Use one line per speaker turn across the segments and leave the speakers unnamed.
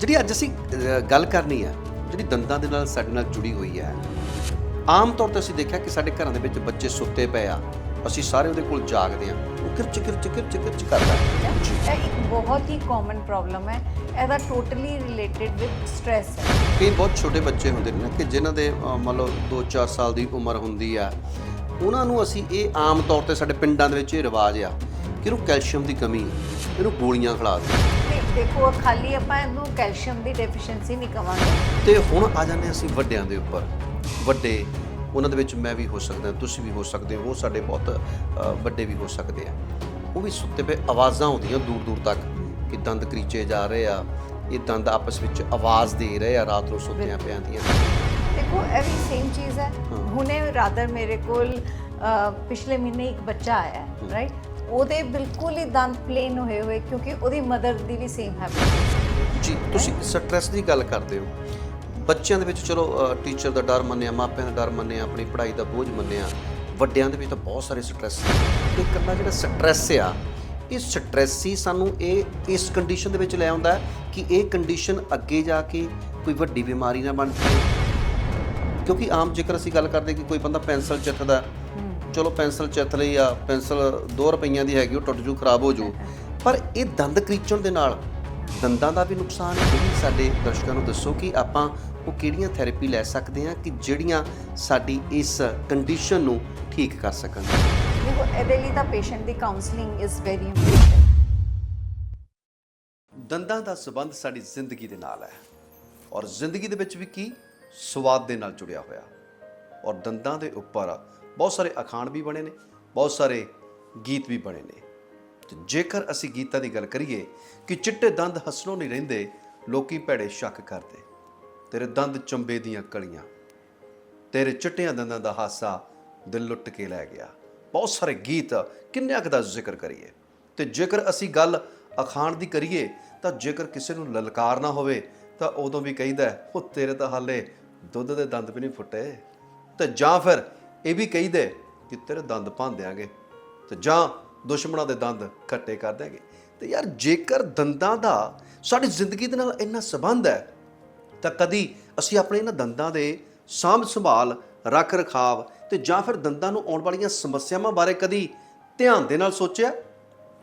ਜਿਹੜੀ ਅੱਜ ਅਸੀਂ ਗੱਲ ਕਰਨੀ ਹੈ ਜਿਹੜੀ ਦੰਦਾਂ ਦੇ ਨਾਲ ਸਾਡੇ ਨਾਲ ਜੁੜੀ ਹੋਈ ਹੈ ਆਮ ਤੌਰ ਤੇ ਅਸੀਂ ਦੇਖਿਆ ਕਿ ਸਾਡੇ ਘਰਾਂ ਦੇ ਵਿੱਚ ਬੱਚੇ ਸੁੱਤੇ ਪਏ ਆ ਅਸੀਂ ਸਾਰੇ ਉਹਦੇ ਕੋਲ ਜਾਗਦੇ ਆ ਉਹ ਕਿਰਚ ਕਿਰਚ ਕਿਰਚ ਕਿਰਚ ਕਰਦਾ।
ਇਹ ਇੱਕ ਬਹੁਤ ਹੀ ਕਾਮਨ ਪ੍ਰੋਬਲਮ ਹੈ ਇਹਦਾ ਟੋਟਲੀ ਰਿਲੇਟਡ ਵਿਦ ਸਟ्रेस ਹੈ।
ਕਈ ਬਹੁਤ ਛੋਟੇ ਬੱਚੇ ਹੁੰਦੇ ਨੇ ਕਿ ਜਿਨ੍ਹਾਂ ਦੇ ਮੰਨ ਲਓ 2-4 ਸਾਲ ਦੀ ਉਮਰ ਹੁੰਦੀ ਆ ਉਹਨਾਂ ਨੂੰ ਅਸੀਂ ਇਹ ਆਮ ਤੌਰ ਤੇ ਸਾਡੇ ਪਿੰਡਾਂ ਦੇ ਵਿੱਚ ਇਹ ਰਿਵਾਜ ਆ ਕਿ ਇਹਨੂੰ ਕੈਲਸ਼ੀਅਮ ਦੀ ਕਮੀ ਇਹਨੂੰ ਗੋਲੀਆਂ ਖਿਲਾ ਦੇ
ਤੇ ਦੇਖੋ ਖਾਲੀ ਆਪਾਂ ਇਹਨੂੰ ਕੈਲਸ਼ੀਅਮ ਦੀ ਡੈਫੀਸ਼ੀਐਂਸੀ ਨਹੀਂ ਕਵਾਂਗੇ।
ਤੇ ਹੁਣ ਆ ਜਾਂਦੇ ਅਸੀਂ ਵੱਡਿਆਂ ਦੇ ਉੱਪਰ। ਵੱਡੇ ਉਹਨਾਂ ਦੇ ਵਿੱਚ ਮੈਂ ਵੀ ਹੋ ਸਕਦਾ ਤੁਸੀਂ ਵੀ ਹੋ ਸਕਦੇ ਹੋ ਸਾਡੇ ਬਹੁਤ ਵੱਡੇ ਵੀ ਹੋ ਸਕਦੇ ਆ। ਉਹ ਵੀ ਸੁੱਤੇ ਪਏ ਆਵਾਜ਼ਾਂ ਆਉਂਦੀਆਂ ਦੂਰ ਦੂਰ ਤੱਕ ਕਿ ਦੰਦ ਕਰੀਚੇ ਜਾ ਰਹੇ ਆ ਇਹ ਦੰਦ ਆਪਸ ਵਿੱਚ ਆਵਾਜ਼ ਦੇ ਰਹੇ ਆ ਰਾਤ ਨੂੰ ਸੁੱਤਿਆਂ ਪਿਆਂ ਦੀਆਂ
ਦੇਖੋ ਇਹ ਵੀ ਸੇਮ ਚੀਜ਼ ਹੈ। ਹੁਣੇ ਰਾਦਰ ਮੇਰੇ ਕੋਲ ਪਿਛਲੇ ਮਹੀਨੇ ਇੱਕ ਬੱਚਾ ਆਇਆ ਰਾਈਟ ਉਹਦੇ ਬਿਲਕੁਲ ਹੀ ਦੰਦ ਪਲੇਨ ਹੋਏ ਹੋਏ ਕਿਉਂਕਿ ਉਹਦੀ ਮਦਰ ਦੀ ਵੀ ਸੇਮ ਹੈਬਿਟ
ਜੀ ਤੁਸੀਂ ਸਟ੍ਰੈਸ ਦੀ ਗੱਲ ਕਰਦੇ ਹੋ। ਬੱਚਿਆਂ ਦੇ ਵਿੱਚ ਚਲੋ ਟੀਚਰ ਦਾ ਡਰ ਮੰਨਿਆ ਮਾਪਿਆਂ ਦਾ ਡਰ ਮੰਨਿਆ ਆਪਣੀ ਪੜ੍ਹਾਈ ਦਾ ਬੋਝ ਮੰਨਿਆ ਵੱਡਿਆਂ ਦੇ ਵਿੱਚ ਤਾਂ ਬਹੁਤ ਸਾਰੇ ਸਟ੍ਰੈਸ ਇਹ ਇਕੱਲਾ ਜਿਹੜਾ ਸਟ੍ਰੈਸ ਆ ਇਹ ਸਟ੍ਰੈਸ ਹੀ ਸਾਨੂੰ ਇਹ ਇਸ ਕੰਡੀਸ਼ਨ ਦੇ ਵਿੱਚ ਲੈ ਆਉਂਦਾ ਕਿ ਇਹ ਕੰਡੀਸ਼ਨ ਅੱਗੇ ਜਾ ਕੇ ਕੋਈ ਵੱਡੀ ਬਿਮਾਰੀ ਨਾ ਬਣ ਜਾਵੇ। ਕਿਉਂਕਿ ਆਮ ਜੇਕਰ ਅਸੀਂ ਗੱਲ ਕਰਦੇ ਕਿ ਕੋਈ ਬੰਦਾ ਪੈਨਸਲ ਚੱਕਦਾ ਚਲੋ ਪੈਨਸਲ ਚੱਤ ਲਈ ਆ ਪੈਨਸਲ 2 ਰੁਪਈਆਂ ਦੀ ਹੈਗੀ ਉਹ ਟੁੱਟ ਜੂ ਖਰਾਬ ਹੋ ਜੂ। ਪਰ ਇਹ ਦੰਦ ਕਰੀਚਣ ਦੇ ਨਾਲ ਦੰਦਾਂ ਦਾ ਵੀ ਨੁਕਸਾਨ ਹੈ ਇਹ ਸਾਡੇ ਦਰਸ਼ਕਾਂ ਨੂੰ ਦੱਸੋ ਕਿ ਆਪਾਂ ਉਹ ਕਿਹੜੀਆਂ ਥੈਰੇਪੀ ਲੈ ਸਕਦੇ ਹਾਂ ਕਿ ਜਿਹੜੀਆਂ ਸਾਡੀ ਇਸ ਕੰਡੀਸ਼ਨ ਨੂੰ ਠੀਕ ਕਰ ਸਕਣ।
ਦੇਖੋ ਇਹਦੇ ਲਈ ਤਾਂ ਪੇਸ਼ੈਂਟ ਦੀ ਕਾਉਂਸਲਿੰਗ ਇਜ਼ ਵੈਰੀ ਇੰਪੋਰਟੈਂਟ
ਦੰਦਾਂ ਦਾ ਸਬੰਧ ਸਾਡੀ ਜ਼ਿੰਦਗੀ ਦੇ ਨਾਲ ਹੈ। ਔਰ ਜ਼ਿੰਦਗੀ ਦੇ ਵਿੱਚ ਵੀ ਕੀ? ਸਵਾਦ ਦੇ ਨਾਲ ਜੁੜਿਆ ਹੋਇਆ। ਔਰ ਦੰਦਾਂ ਦੇ ਉੱਪਰ ਬਹੁਤ ਸਾਰੇ ਅਖਾਣ ਵੀ ਬਣੇ ਨੇ, ਬਹੁਤ ਸਾਰੇ ਗੀਤ ਵੀ ਬਣੇ ਨੇ। ਤੇ ਜੇਕਰ ਅਸੀਂ ਗੀਤਾਂ ਦੀ ਗੱਲ ਕਰੀਏ ਕਿ ਚਿੱਟੇ ਦੰਦ ਹਸਨੋਂ ਨਹੀਂ ਰਹਿੰਦੇ, ਲੋਕੀ ਭੈੜੇ ਸ਼ੱਕ ਕਰਦੇ। ਤੇਰੇ ਦੰਦ ਚੰਬੇ ਦੀਆਂ ਕਲੀਆਂ, ਤੇਰੇ ਚਿੱਟਿਆਂ ਦੰਦਾਂ ਦਾ ਹਾਸਾ ਦਿਲ ਲੁੱਟ ਕੇ ਲੈ ਗਿਆ। ਬਹੁਤ ਸਾਰੇ ਗੀਤ ਕਿੰਨਿਆਂ ਕੁ ਦਾ ਜ਼ਿਕਰ ਕਰੀਏ। ਤੇ ਜੇਕਰ ਅਸੀਂ ਗੱਲ ਅਖਾਣ ਦੀ ਕਰੀਏ, ਤਾਂ ਜੇਕਰ ਕਿਸੇ ਨੂੰ ਲਲਕਾਰ ਨਾ ਹੋਵੇ, ਤਾਂ ਉਦੋਂ ਵੀ ਕਹਿੰਦਾ ਉਹ ਤੇਰੇ ਤਾਂ ਹਾਲੇ ਦੁੱਧ ਦੇ ਦੰਦ ਵੀ ਨਹੀਂ ਫੁੱਟੇ। ਤੇ ਜਾਂ ਫਿਰ ਇਹ ਵੀ ਕਹੀਦੇ ਕਿ ਤੇਰੇ ਦੰਦ ਭੰਨ ਦਿਆਂਗੇ ਤੇ ਜਾਂ ਦੁਸ਼ਮਣਾਂ ਦੇ ਦੰਦ ਖੱਟੇ ਕਰ ਦਿਆਂਗੇ। ਤੇ ਯਾਰ ਜੇਕਰ ਦੰਦਾਂ ਦਾ ਸਾਡੀ ਜ਼ਿੰਦਗੀ ਦੇ ਨਾਲ ਇੰਨਾ ਸੰਬੰਧ ਹੈ, ਤਾਂ ਕਦੀ ਅਸੀਂ ਆਪਣੇ ਇਹਨਾਂ ਦੰਦਾਂ ਦੇ ਸਾਂਭ ਸੰਭਾਲ, ਰੱਖ ਰਖਾਵ ਤੇ ਜਾਂ ਫਿਰ ਦੰਦਾਂ ਨੂੰ ਆਉਣ ਵਾਲੀਆਂ ਸਮੱਸਿਆਵਾਂ ਬਾਰੇ ਕਦੀ ਧਿਆਨ ਦੇ ਨਾਲ ਸੋਚਿਆ?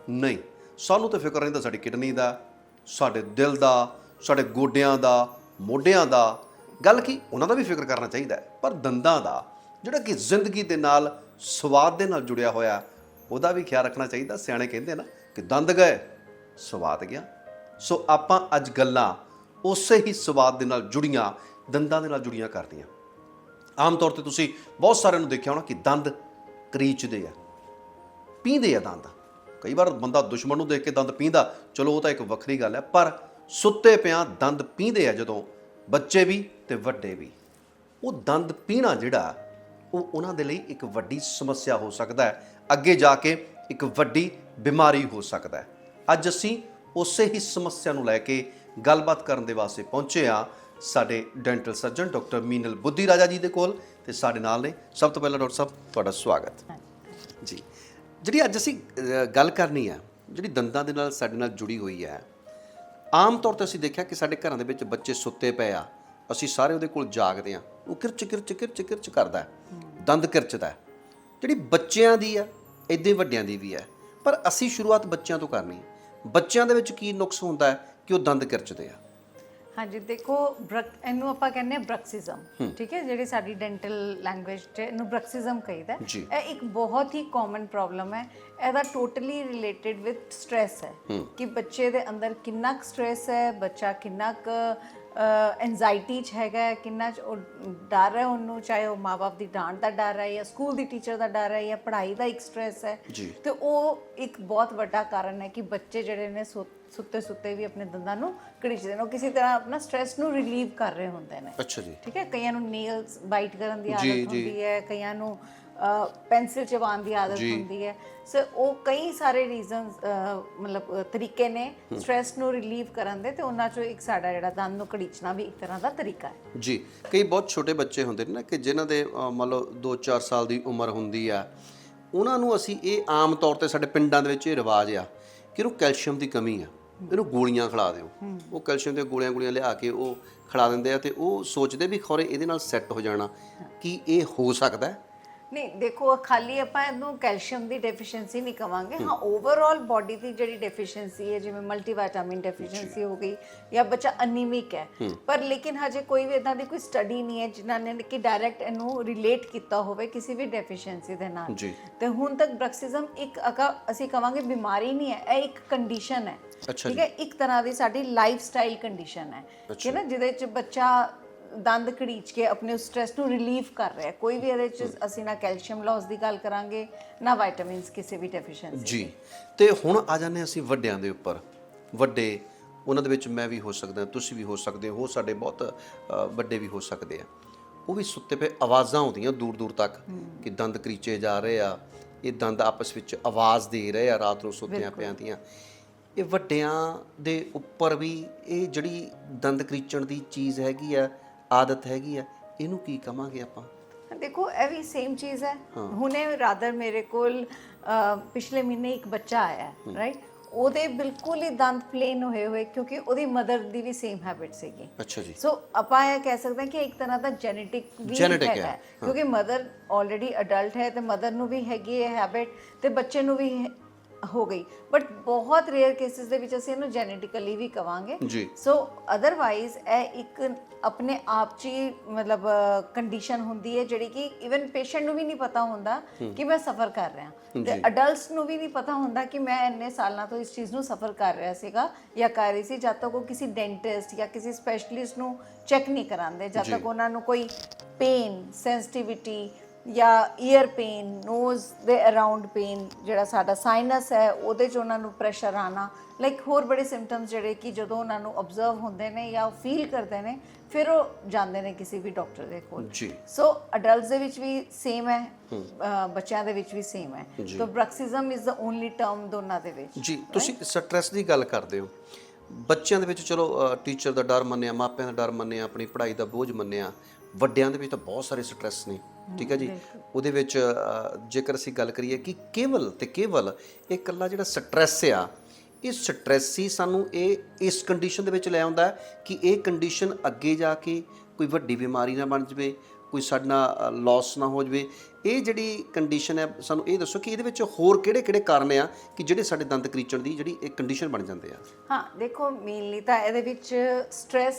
ਨਹੀਂ। ਸਾਨੂੰ ਤਾਂ ਫਿਕਰ ਰਹਿੰਦਾ ਸਾਡੀ ਕਿਡਨੀ ਦਾ, ਸਾਡੇ ਦਿਲ ਦਾ, ਸਾਡੇ ਗੋਡਿਆਂ ਦਾ, ਮੋਢਿਆਂ ਦਾ। ਗੱਲ ਕੀ? ਉਹਨਾਂ ਦਾ ਵੀ ਫਿਕਰ ਕਰਨਾ ਚਾਹੀਦਾ ਪਰ ਦੰਦਾਂ ਦਾ ਜਿਹੜਾ ਕਿ ਜ਼ਿੰਦਗੀ ਦੇ ਨਾਲ ਸਵਾਦ ਦੇ ਨਾਲ ਜੁੜਿਆ ਹੋਇਆ, ਉਹਦਾ ਵੀ ਖਿਆਲ ਰੱਖਣਾ ਚਾਹੀਦਾ। ਸਿਆਣੇ ਕਹਿੰਦੇ ਨਾ ਕਿ ਦੰਦ ਗਏ, ਸਵਾਦ ਗਿਆ। ਸੋ ਆਪਾਂ ਅੱਜ ਗੱਲਾਂ ਉਸੇ ਹੀ ਸਵਾਦ ਦੇ ਨਾਲ ਜੁੜੀਆਂ, ਦੰਦਾਂ ਦੇ ਨਾਲ ਜੁੜੀਆਂ ਕਰਦੀਆਂ। ਆਮ ਤੌਰ ਤੇ ਤੁਸੀਂ ਬਹੁਤ ਸਾਰਿਆਂ ਨੂੰ ਦੇਖਿਆ ਹੋਣਾ ਕਿ ਦੰਦ ਕਰੀਚਦੇ ਆ, ਪੀਂਦੇ ਆ ਦੰਦ। ਕਈ ਵਾਰ ਬੰਦਾ ਦੁਸ਼ਮਣ ਨੂੰ ਦੇਖ ਕੇ ਦੰਦ ਪੀਂਦਾ, ਚਲੋ ਉਹ ਤਾਂ ਇੱਕ ਵੱਖਰੀ ਗੱਲ ਹੈ ਪਰ ਸੁੱਤੇ ਪਿਆ ਦੰਦ ਪੀਂਦੇ ਆ ਜਦੋਂ, ਬੱਚੇ ਵੀ ਤੇ ਵੱਡੇ ਵੀ। ਉਹ ਦੰਦ ਪੀਣਾ ਜਿਹੜਾ ਉਹ ਉਹਨਾਂ ਦੇ ਲਈ ਇੱਕ ਵੱਡੀ ਸਮੱਸਿਆ ਹੋ ਸਕਦਾ ਹੈ। ਅੱਗੇ ਜਾ ਕੇ ਇੱਕ ਵੱਡੀ ਬਿਮਾਰੀ ਹੋ ਸਕਦਾ ਹੈ। ਅੱਜ ਅਸੀਂ ਉਸੇ ਹੀ ਸਮੱਸਿਆ ਨੂੰ ਲੈ ਕੇ ਗੱਲਬਾਤ ਕਰਨ ਦੇ ਵਾਸਤੇ ਪਹੁੰਚੇ ਆ ਸਾਡੇ ਡੈਂਟਲ ਸਰਜਨ ਡਾਕਟਰ ਮੀਨਲ ਬੁੱਧੀ ਰਾਜਾ ਜੀ ਦੇ ਕੋਲ ਤੇ ਸਾਡੇ ਨਾਲ ਨੇ ਸਭ ਤੋਂ ਪਹਿਲਾਂ ਡਾਕਟਰ ਸਾਹਿਬ, ਤੁਹਾਡਾ ਸਵਾਗਤ। ਜੀ। ਜਿਹੜੀ ਅੱਜ ਅਸੀਂ ਗੱਲ ਕਰਨੀ ਆ ਜਿਹੜੀ ਦੰਦਾਂ ਦੇ ਨਾਲ ਸਾਡੇ ਨਾਲ ਜੁੜੀ ਹੋਈ ਹੈ, ਆਮ ਤੌਰ ਤੇ ਅਸੀਂ ਦੇਖਿਆ ਕਿ ਸਾਡੇ ਘਰਾਂ ਦੇ ਵਿੱਚ ਬੱਚੇ ਸੁੱਤੇ ਪਏ ਆ। ਅਸੀਂ ਸਾਰੇ ਉਹਦੇ ਕੋਲ ਜਾਗਦੇ ਆ ਉਹ ਕਿਰਚ ਕਿਰਚ ਕਿਰਚ ਕਿਰਚ ਕਰਦਾ ਦੰਦ ਕਿਰਚਦਾ ਜਿਹੜੀ ਬੱਚਿਆਂ ਦੀ ਆ ਇਦੇ ਵੱਡਿਆਂ ਦੀ ਵੀ ਆ ਪਰ ਅਸੀਂ ਸ਼ੁਰੂਆਤ ਬੱਚਿਆਂ ਤੋਂ ਕਰਨੀ ਬੱਚਿਆਂ ਦੇ ਵਿੱਚ ਕੀ ਨੁਕਸ ਹੁੰਦਾ ਹੈ ਕਿ ਉਹ ਦੰਦ ਕਿਰਚਦੇ ਆ?
ਹਾਂਜੀ ਦੇਖੋ ਬ੍ਰਕ ਇਹਨੂੰ ਆਪਾਂ ਕਹਿੰਦੇ ਬ੍ਰਕਸਿਜ਼ਮ ਠੀਕ ਹੈ? ਜਿਹੜੀ ਸਾਡੀ ਡੈਂਟਲ ਲੈਂਗੁਏਜ ਤੇ ਇਹਨੂੰ ਬ੍ਰਕਸਿਜ਼ਮ ਕਹਿੰਦਾ ਇਹ ਇੱਕ ਬਹੁਤ ਹੀ ਕਾਮਨ ਪ੍ਰੋਬਲਮ ਹੈ। ਇਹਦਾ ਟੋਟਲੀ ਰਿਲੇਟਡ ਵਿਦ ਸਟ्रेस ਹੈ ਕਿ ਬੱਚੇ ਦੇ ਅੰਦਰ ਕਿੰਨਾ ਕੁ ਸਟ्रेस ਹੈ ਬੱਚਾ ਕਿੰਨਾ ਕੁ ਐਂਜ਼ਾਇਟੀ ਚ ਹੈਗਾ ਕਿੰਨਾ ਚ ਉਹ ਡਰ ਹੈ ਉਹਨੂੰ ਚਾਹੇ ਉਹ ਮਾਪੇ ਦੀ ਡਾਂਟ ਦਾ ਡਰ ਹੈ ਜਾਂ ਸਕੂਲ ਦੀ ਟੀਚਰ ਦਾ ਡਰ ਹੈ ਜਾਂ ਪੜ੍ਹਾਈ ਦਾ ਇੱਕ ਸਟ੍ਰੈਸ ਹੈ ਤੇ ਉਹ ਇੱਕ ਬਹੁਤ ਵੱਡਾ ਕਾਰਨ ਹੈ ਕਿ ਬੱਚੇ ਜਿਹੜੇ ਨੇ ਸੁੱਤੇ ਸੁੱਤੇ ਵੀ ਆਪਣੇ ਦੰਦਾਂ ਨੂੰ ਕੜੀਚਦੇ ਨੇ ਉਹ ਕਿਸੇ ਤਰ੍ਹਾਂ ਆਪਣਾ ਸਟ੍ਰੈਸ ਨੂੰ ਰਿਲੀਵ ਕਰ ਰਹੇ ਹੁੰਦੇ ਨੇ।
ਅੱਛਾ ਜੀ।
ਠੀਕ ਹੈ ਕਈਆਂ ਨੂੰ ਨੇਲਸ ਬਾਈਟ ਕਰਨ ਦੀ ਆਦਤ ਹੁੰਦੀ ਹੈ ਕਈਆਂ ਨੂੰ ਪੈਨਸਿਲ ਚਬਾਉਣ ਦੀ ਆਦਤ। ਹੁੰਦੀ ਹੈ। ਸੋ ਉਹ ਕਈ ਸਾਰੇ ਰੀਜ਼ਨਸ ਮਤਲਬ ਤਰੀਕੇ ਨੇ ਸਟ्रेस ਨੂੰ ਰਿਲੀਵ ਕਰਨ ਦੇ ਤੇ ਉਹਨਾਂ ਚੋਂ ਇੱਕ ਸਾਡਾ ਜਿਹੜਾ ਦੰਦ ਨੂੰ ਘੜੀਚਣਾ ਵੀ ਇੱਕ ਤਰ੍ਹਾਂ ਦਾ ਤਰੀਕਾ ਹੈ।
ਜੀ ਕਈ ਬਹੁਤ ਛੋਟੇ ਬੱਚੇ ਹੁੰਦੇ ਨੇ ਨਾ ਕਿ ਜਿਨ੍ਹਾਂ ਦੇ ਮੰਨ ਲਓ 2-4 ਸਾਲ ਦੀ ਉਮਰ ਹੁੰਦੀ ਆ ਉਹਨਾਂ ਨੂੰ ਅਸੀਂ ਇਹ ਆਮ ਤੌਰ ਤੇ ਸਾਡੇ ਪਿੰਡਾਂ ਦੇ ਵਿੱਚ ਇਹ ਰਿਵਾਜ ਆ ਕਿ ਉਹਨੂੰ ਕੈਲਸ਼ੀਅਮ ਦੀ ਕਮੀ ਆ। ਇਹਨੂੰ ਗੋਲੀਆਂ ਖਿਲਾ ਦਿਓ। ਉਹ ਕੈਲਸ਼ੀਅਮ ਦੀਆਂ ਗੋਲੀਆਂ ਗੋਲੀਆਂ ਲਿਆ ਕੇ ਉਹ ਖਿਲਾ ਦਿੰਦੇ ਆ ਤੇ ਉਹ ਸੋਚਦੇ ਵੀ ਖੌਰੇ ਇਹਦੇ ਨਾਲ ਸੈੱਟ ਹੋ ਜਾਣਾ। ਕੀ ਇਹ ਹੋ ਸਕਦਾ ਹੈ?
ਨਹੀਂ ਦੇਖੋ ਖਾਲੀ ਆਪਾਂ ਇਹਨੂੰ ਕੈਲਸ਼ੀਅਮ ਦੀ ਡੈਫੀਸ਼ੀਐਂਸੀ ਨਹੀਂ ਕਵਾਂਗੇ। ਹਾਂ ਓਵਰਆਲ ਬਾਡੀ ਦੀ ਜਿਹੜੀ ਡੈਫੀਸ਼ੀਐਂਸੀ ਹੈ ਜਿਵੇਂ ਮਲਟੀਵਿਟਾਮਿਨ ਡੈਫੀਸ਼ੀਐਂਸੀ ਹੋ ਗਈ ਜਾਂ ਬੱਚਾ ਅਨੀਮਿਕ ਹੈ। ਪਰ ਲੇਕਿਨ ਹਜੇ ਕੋਈ ਵੀ ਇਦਾਂ ਦੀ ਕੋਈ ਸਟੱਡੀ ਨਹੀਂ ਹੈ ਜਿਨ੍ਹਾਂ ਨੇ ਕਿ ਡਾਇਰੈਕਟ ਇਹਨੂੰ ਰਿਲੇਟ ਕੀਤਾ ਹੋਵੇ ਕਿਸੇ ਵੀ ਡੈਫੀਸ਼ੀਐਂਸੀ ਦੇ ਨਾਲ। ਤੇ ਹੁਣ ਤੱਕ ਬ੍ਰੈਕਸਿਜ਼ਮ ਇੱਕ ਅਕਾ- ਅਸੀਂ ਕਵਾਂਗੇ ਬਿਮਾਰੀ ਨਹੀਂ ਹੈ ਇਹ ਇੱਕ ਕੰਡੀਸ਼ਨ ਹੈ। ਠੀਕ ਹੈ? ਇੱਕ ਤਰ੍ਹਾਂ ਦੀ ਸਾਡੀ ਲਾਈਫ ਸਟਾਈਲ ਕੰਡੀਸ਼ਨ ਹੈ ਕਿ ਨਾ? ਜਿਹਦੇ ਚ ਬੱਚਾ ਦੰਦ ਘੜੀਚ ਕੇ ਆਪਣੇ ਉਸ ਸਟ੍ਰੈਸ ਨੂੰ ਰਿਲੀਵ ਕਰ ਰਿਹਾ ਹੈ। ਕੋਈ ਵੀ ਇਹਦੇ ਚ ਅਸੀਂ ਨਾ ਕੈਲਸ਼ੀਅਮ ਲਾਸ ਦੀ ਗੱਲ ਕਰਾਂਗੇ ਨਾ ਵਿਟਾਮਿਨਸ ਕਿਸੇ ਵੀ ਡੈਫੀਸ਼ੀਐਂਸੀ
ਜੀ। ਤੇ ਹੁਣ ਆ ਜਾਂਦੇ ਹਾਂ ਅਸੀਂ ਵੱਡਿਆਂ ਦੇ ਉੱਪਰ। ਵੱਡੇ ਉਹਨਾਂ ਦੇ ਵਿੱਚ ਮੈਂ ਵੀ ਹੋ ਸਕਦਾ ਤੁਸੀਂ ਵੀ ਹੋ ਸਕਦੇ ਹੋ ਸਾਡੇ ਬਹੁਤ ਅ, ਵੱਡੇ ਵੀ ਹੋ ਸਕਦੇ ਆ। ਉਹ ਵੀ ਸੁੱਤੇ ਪਏ ਆਵਾਜ਼ਾਂ ਆਉਂਦੀਆਂ ਦੂਰ ਦੂਰ ਤੱਕ ਕਿ ਦੰਦ ਕਰੀਚੇ ਜਾ ਰਹੇ ਆ ਇਹ ਦੰਦ ਆਪਸ ਵਿੱਚ ਆਵਾਜ਼ ਦੇ ਰਹੇ ਆ ਰਾਤ ਨੂੰ ਸੁੱਤਿਆਂ ਪਿਆਂ ਦੀਆਂ। ਇਹ ਵੱਡਿਆਂ ਦੇ ਉੱਪਰ ਵੀ ਇਹ ਜਿਹੜੀ ਦੰਦ ਕਰੀਚਣ ਦੀ ਚੀਜ਼ ਹੈਗੀ ਆ ਆਦਤ ਹੈਗੀ ਆ ਇਹਨੂੰ ਕੀ ਕਵਾਂਗੇ ਆਪਾਂ?
ਦੇਖੋ ਇਹ ਵੀ ਸੇਮ ਚੀਜ਼ ਹੈ। ਹੁਣੇ ਰਾਦਰ ਮੇਰੇ ਕੋਲ ਪਿਛਲੇ ਮਹੀਨੇ ਇੱਕ ਬੱਚਾ ਆਇਆ ਰਾਈਟ ਉਹਦੇ ਬਿਲਕੁਲ ਹੀ ਦੰਦ ਪਲੇਨ ਹੋਏ ਹੋਏ ਕਿਉਂਕਿ ਉਹਦੀ ਮਦਰ ਦੀ ਵੀ ਸੇਮ ਹੈਬਿਟ ਸੀਗੀ।
ਅੱਛਾ ਜੀ।
ਸੋ ਆਪਾਂ ਇਹ ਕਹਿ ਸਕਦੇ ਹਾਂ ਕਿ ਇੱਕ ਤਰ੍ਹਾਂ ਦਾ ਜੈਨੇਟਿਕ ਵੀ
ਹੈ।
ਕਿਉਂਕਿ ਮਦਰ ਆਲਰੇਡੀ ਅਡਲਟ ਹੈ ਤੇ ਮਦਰ ਨੂੰ ਵੀ ਹੈਗੀ ਹੈ ਹੈਬਿਟ ਤੇ ਬੱਚੇ ਨੂੰ ਵੀ ਹੈ- ਗਈ। ਬਟ ਬਹੁਤ ਰੇਅਰ ਕੇਸਿਸ ਦੇ ਵਿੱਚ ਅਸੀਂ ਇਹਨੂੰ ਜੈਨੇਟਿਕਲੀ ਵੀ ਕਵਾਂਗੇ।
ਜੀ।
ਸੋ ਅਦਰਵਾਈਜ਼ ਇਹ ਇੱਕ ਆਪਣੇ ਆਪ 'ਚ ਹੀ ਮਤਲਬ ਕੰਡੀਸ਼ਨ ਹੁੰਦੀ ਹੈ ਜਿਹੜੀ ਕਿ ਇਵਨ ਪੇਸ਼ੈਂਟ ਨੂੰ ਵੀ ਨਹੀਂ ਪਤਾ ਹੁੰਦਾ ਕਿ ਮੈਂ ਸਫਰ ਕਰ ਰਿਹਾ ਤੇ ਅਡਲਟਸ ਨੂੰ ਵੀ ਨਹੀਂ ਪਤਾ ਹੁੰਦਾ ਕਿ ਮੈਂ ਇੰਨੇ ਸਾਲਾਂ ਤੋਂ ਇਸ ਚੀਜ਼ ਨੂੰ ਸਫਰ ਕਰ ਰਿਹਾ ਸੀਗਾ ਜਾਂ ਕਰ ਰਹੀ ਸੀ। ਜਦ ਤੱਕ ਉਹ ਕਿਸੇ ਡੈਂਟਿਸਟ ਜਾਂ ਕਿਸੇ ਸਪੈਸ਼ਲਿਸਟ ਨੂੰ ਚੈੱਕ ਨਹੀਂ ਕਰਾਉਂਦੇ ਜਦ ਤੱਕ ਉਹਨਾਂ ਨੂੰ ਕੋਈ ਪੇਨ ਸੈਂਸਿਟਿਵਿਟੀ ਜਾਂ ਈਅਰ ਪੇਨ ਨੋਜ਼ ਦੇ ਅਰਾਊਂਡ ਪੇਨ ਜਿਹੜਾ ਸਾਡਾ ਸਾਈਨਸ ਹੈ ਉਹਦੇ 'ਚ ਉਹਨਾਂ ਨੂੰ ਪ੍ਰੈਸ਼ਰ ਆਣਾ ਲਾਈਕ ਹੋਰ ਬੜੇ ਸਿੰਪਟਮਸ ਜਿਹੜੇ ਕਿ ਜਦੋਂ ਉਹਨਾਂ ਨੂੰ ਅਬਜ਼ਰਵ ਹੁੰਦੇ ਨੇ ਜਾਂ ਫੀਲ ਕਰਦੇ ਨੇ ਫਿਰ ਉਹ ਜਾਂਦੇ ਨੇ ਕਿਸੇ ਵੀ ਡਾਕਟਰ ਦੇ ਕੋਲ।
ਜੀ।
ਸੋ ਅਡਲਟਸ ਦੇ ਵਿੱਚ ਵੀ ਸੇਮ ਹੈ ਬੱਚਿਆਂ ਦੇ ਵਿੱਚ ਵੀ ਸੇਮ ਹੈ। So bruxism is the only term ਦੋਨਾਂ ਦੇ ਵਿੱਚ
ਜੀ ਤੁਸੀਂ ਸਟ੍ਰੈਸ ਦੀ ਗੱਲ ਕਰਦੇ ਹੋ। ਬੱਚਿਆਂ ਦੇ ਵਿੱਚ ਚਲੋ ਟੀਚਰ ਦਾ ਡਰ ਮੰਨਿਆ ਮਾਪਿਆਂ ਦਾ ਡਰ ਮੰਨਿਆ ਆਪਣੀ ਪੜ੍ਹਾਈ ਦਾ ਬੋਝ ਮੰਨਿਆ ਵੱਡਿਆਂ ਦੇ ਵਿੱਚ ਤਾਂ ਬਹੁਤ ਸਾਰੇ ਸਟ੍ਰੈਸ ਨੇ ਠੀਕ ਹੈ ਜੀ? ਉਹਦੇ ਵਿੱਚ ਜੇਕਰ ਅਸੀਂ ਗੱਲ ਕਰੀਏ ਕਿ ਕੇਵਲ ਤੇ ਕੇਵਲ ਇਹ ਇਕੱਲਾ ਜਿਹੜਾ ਸਟ੍ਰੈਸ ਆ ਇਹ ਸਟ੍ਰੈਸ ਹੀ ਸਾਨੂੰ ਇਹ ਇਸ ਕੰਡੀਸ਼ਨ ਦੇ ਵਿੱਚ ਲੈ ਆਉਂਦਾ ਕਿ ਇਹ ਕੰਡੀਸ਼ਨ ਅੱਗੇ ਜਾ ਕੇ ਕੋਈ ਵੱਡੀ ਬਿਮਾਰੀ ਨਾ ਬਣ ਜਵੇ ਕੋਈ ਸਾਡਾ ਲਾਸ ਨਾ ਹੋ ਜਵੇ। ਇਹ ਜਿਹੜੀ ਕੰਡੀਸ਼ਨ ਹੈ ਸਾਨੂੰ ਇਹ ਦੱਸੋ ਕਿ ਇਹਦੇ ਵਿੱਚ ਹੋਰ ਕਿਹੜੇ-ਕਿਹੜੇ ਕਾਰਨ ਆ ਕਿ ਜਿਹੜੇ ਸਾਡੇ ਦੰਦ ਕਰੀਚਣ ਦੀ ਜਿਹੜੀ ਇੱਕ ਕੰਡੀਸ਼ਨ ਬਣ ਜਾਂਦੇ ਆ?
ਹਾਂ ਦੇਖੋ ਮੇਨਲੀ ਤਾਂ ਇਹਦੇ ਵਿੱਚ ਸਟ्रेस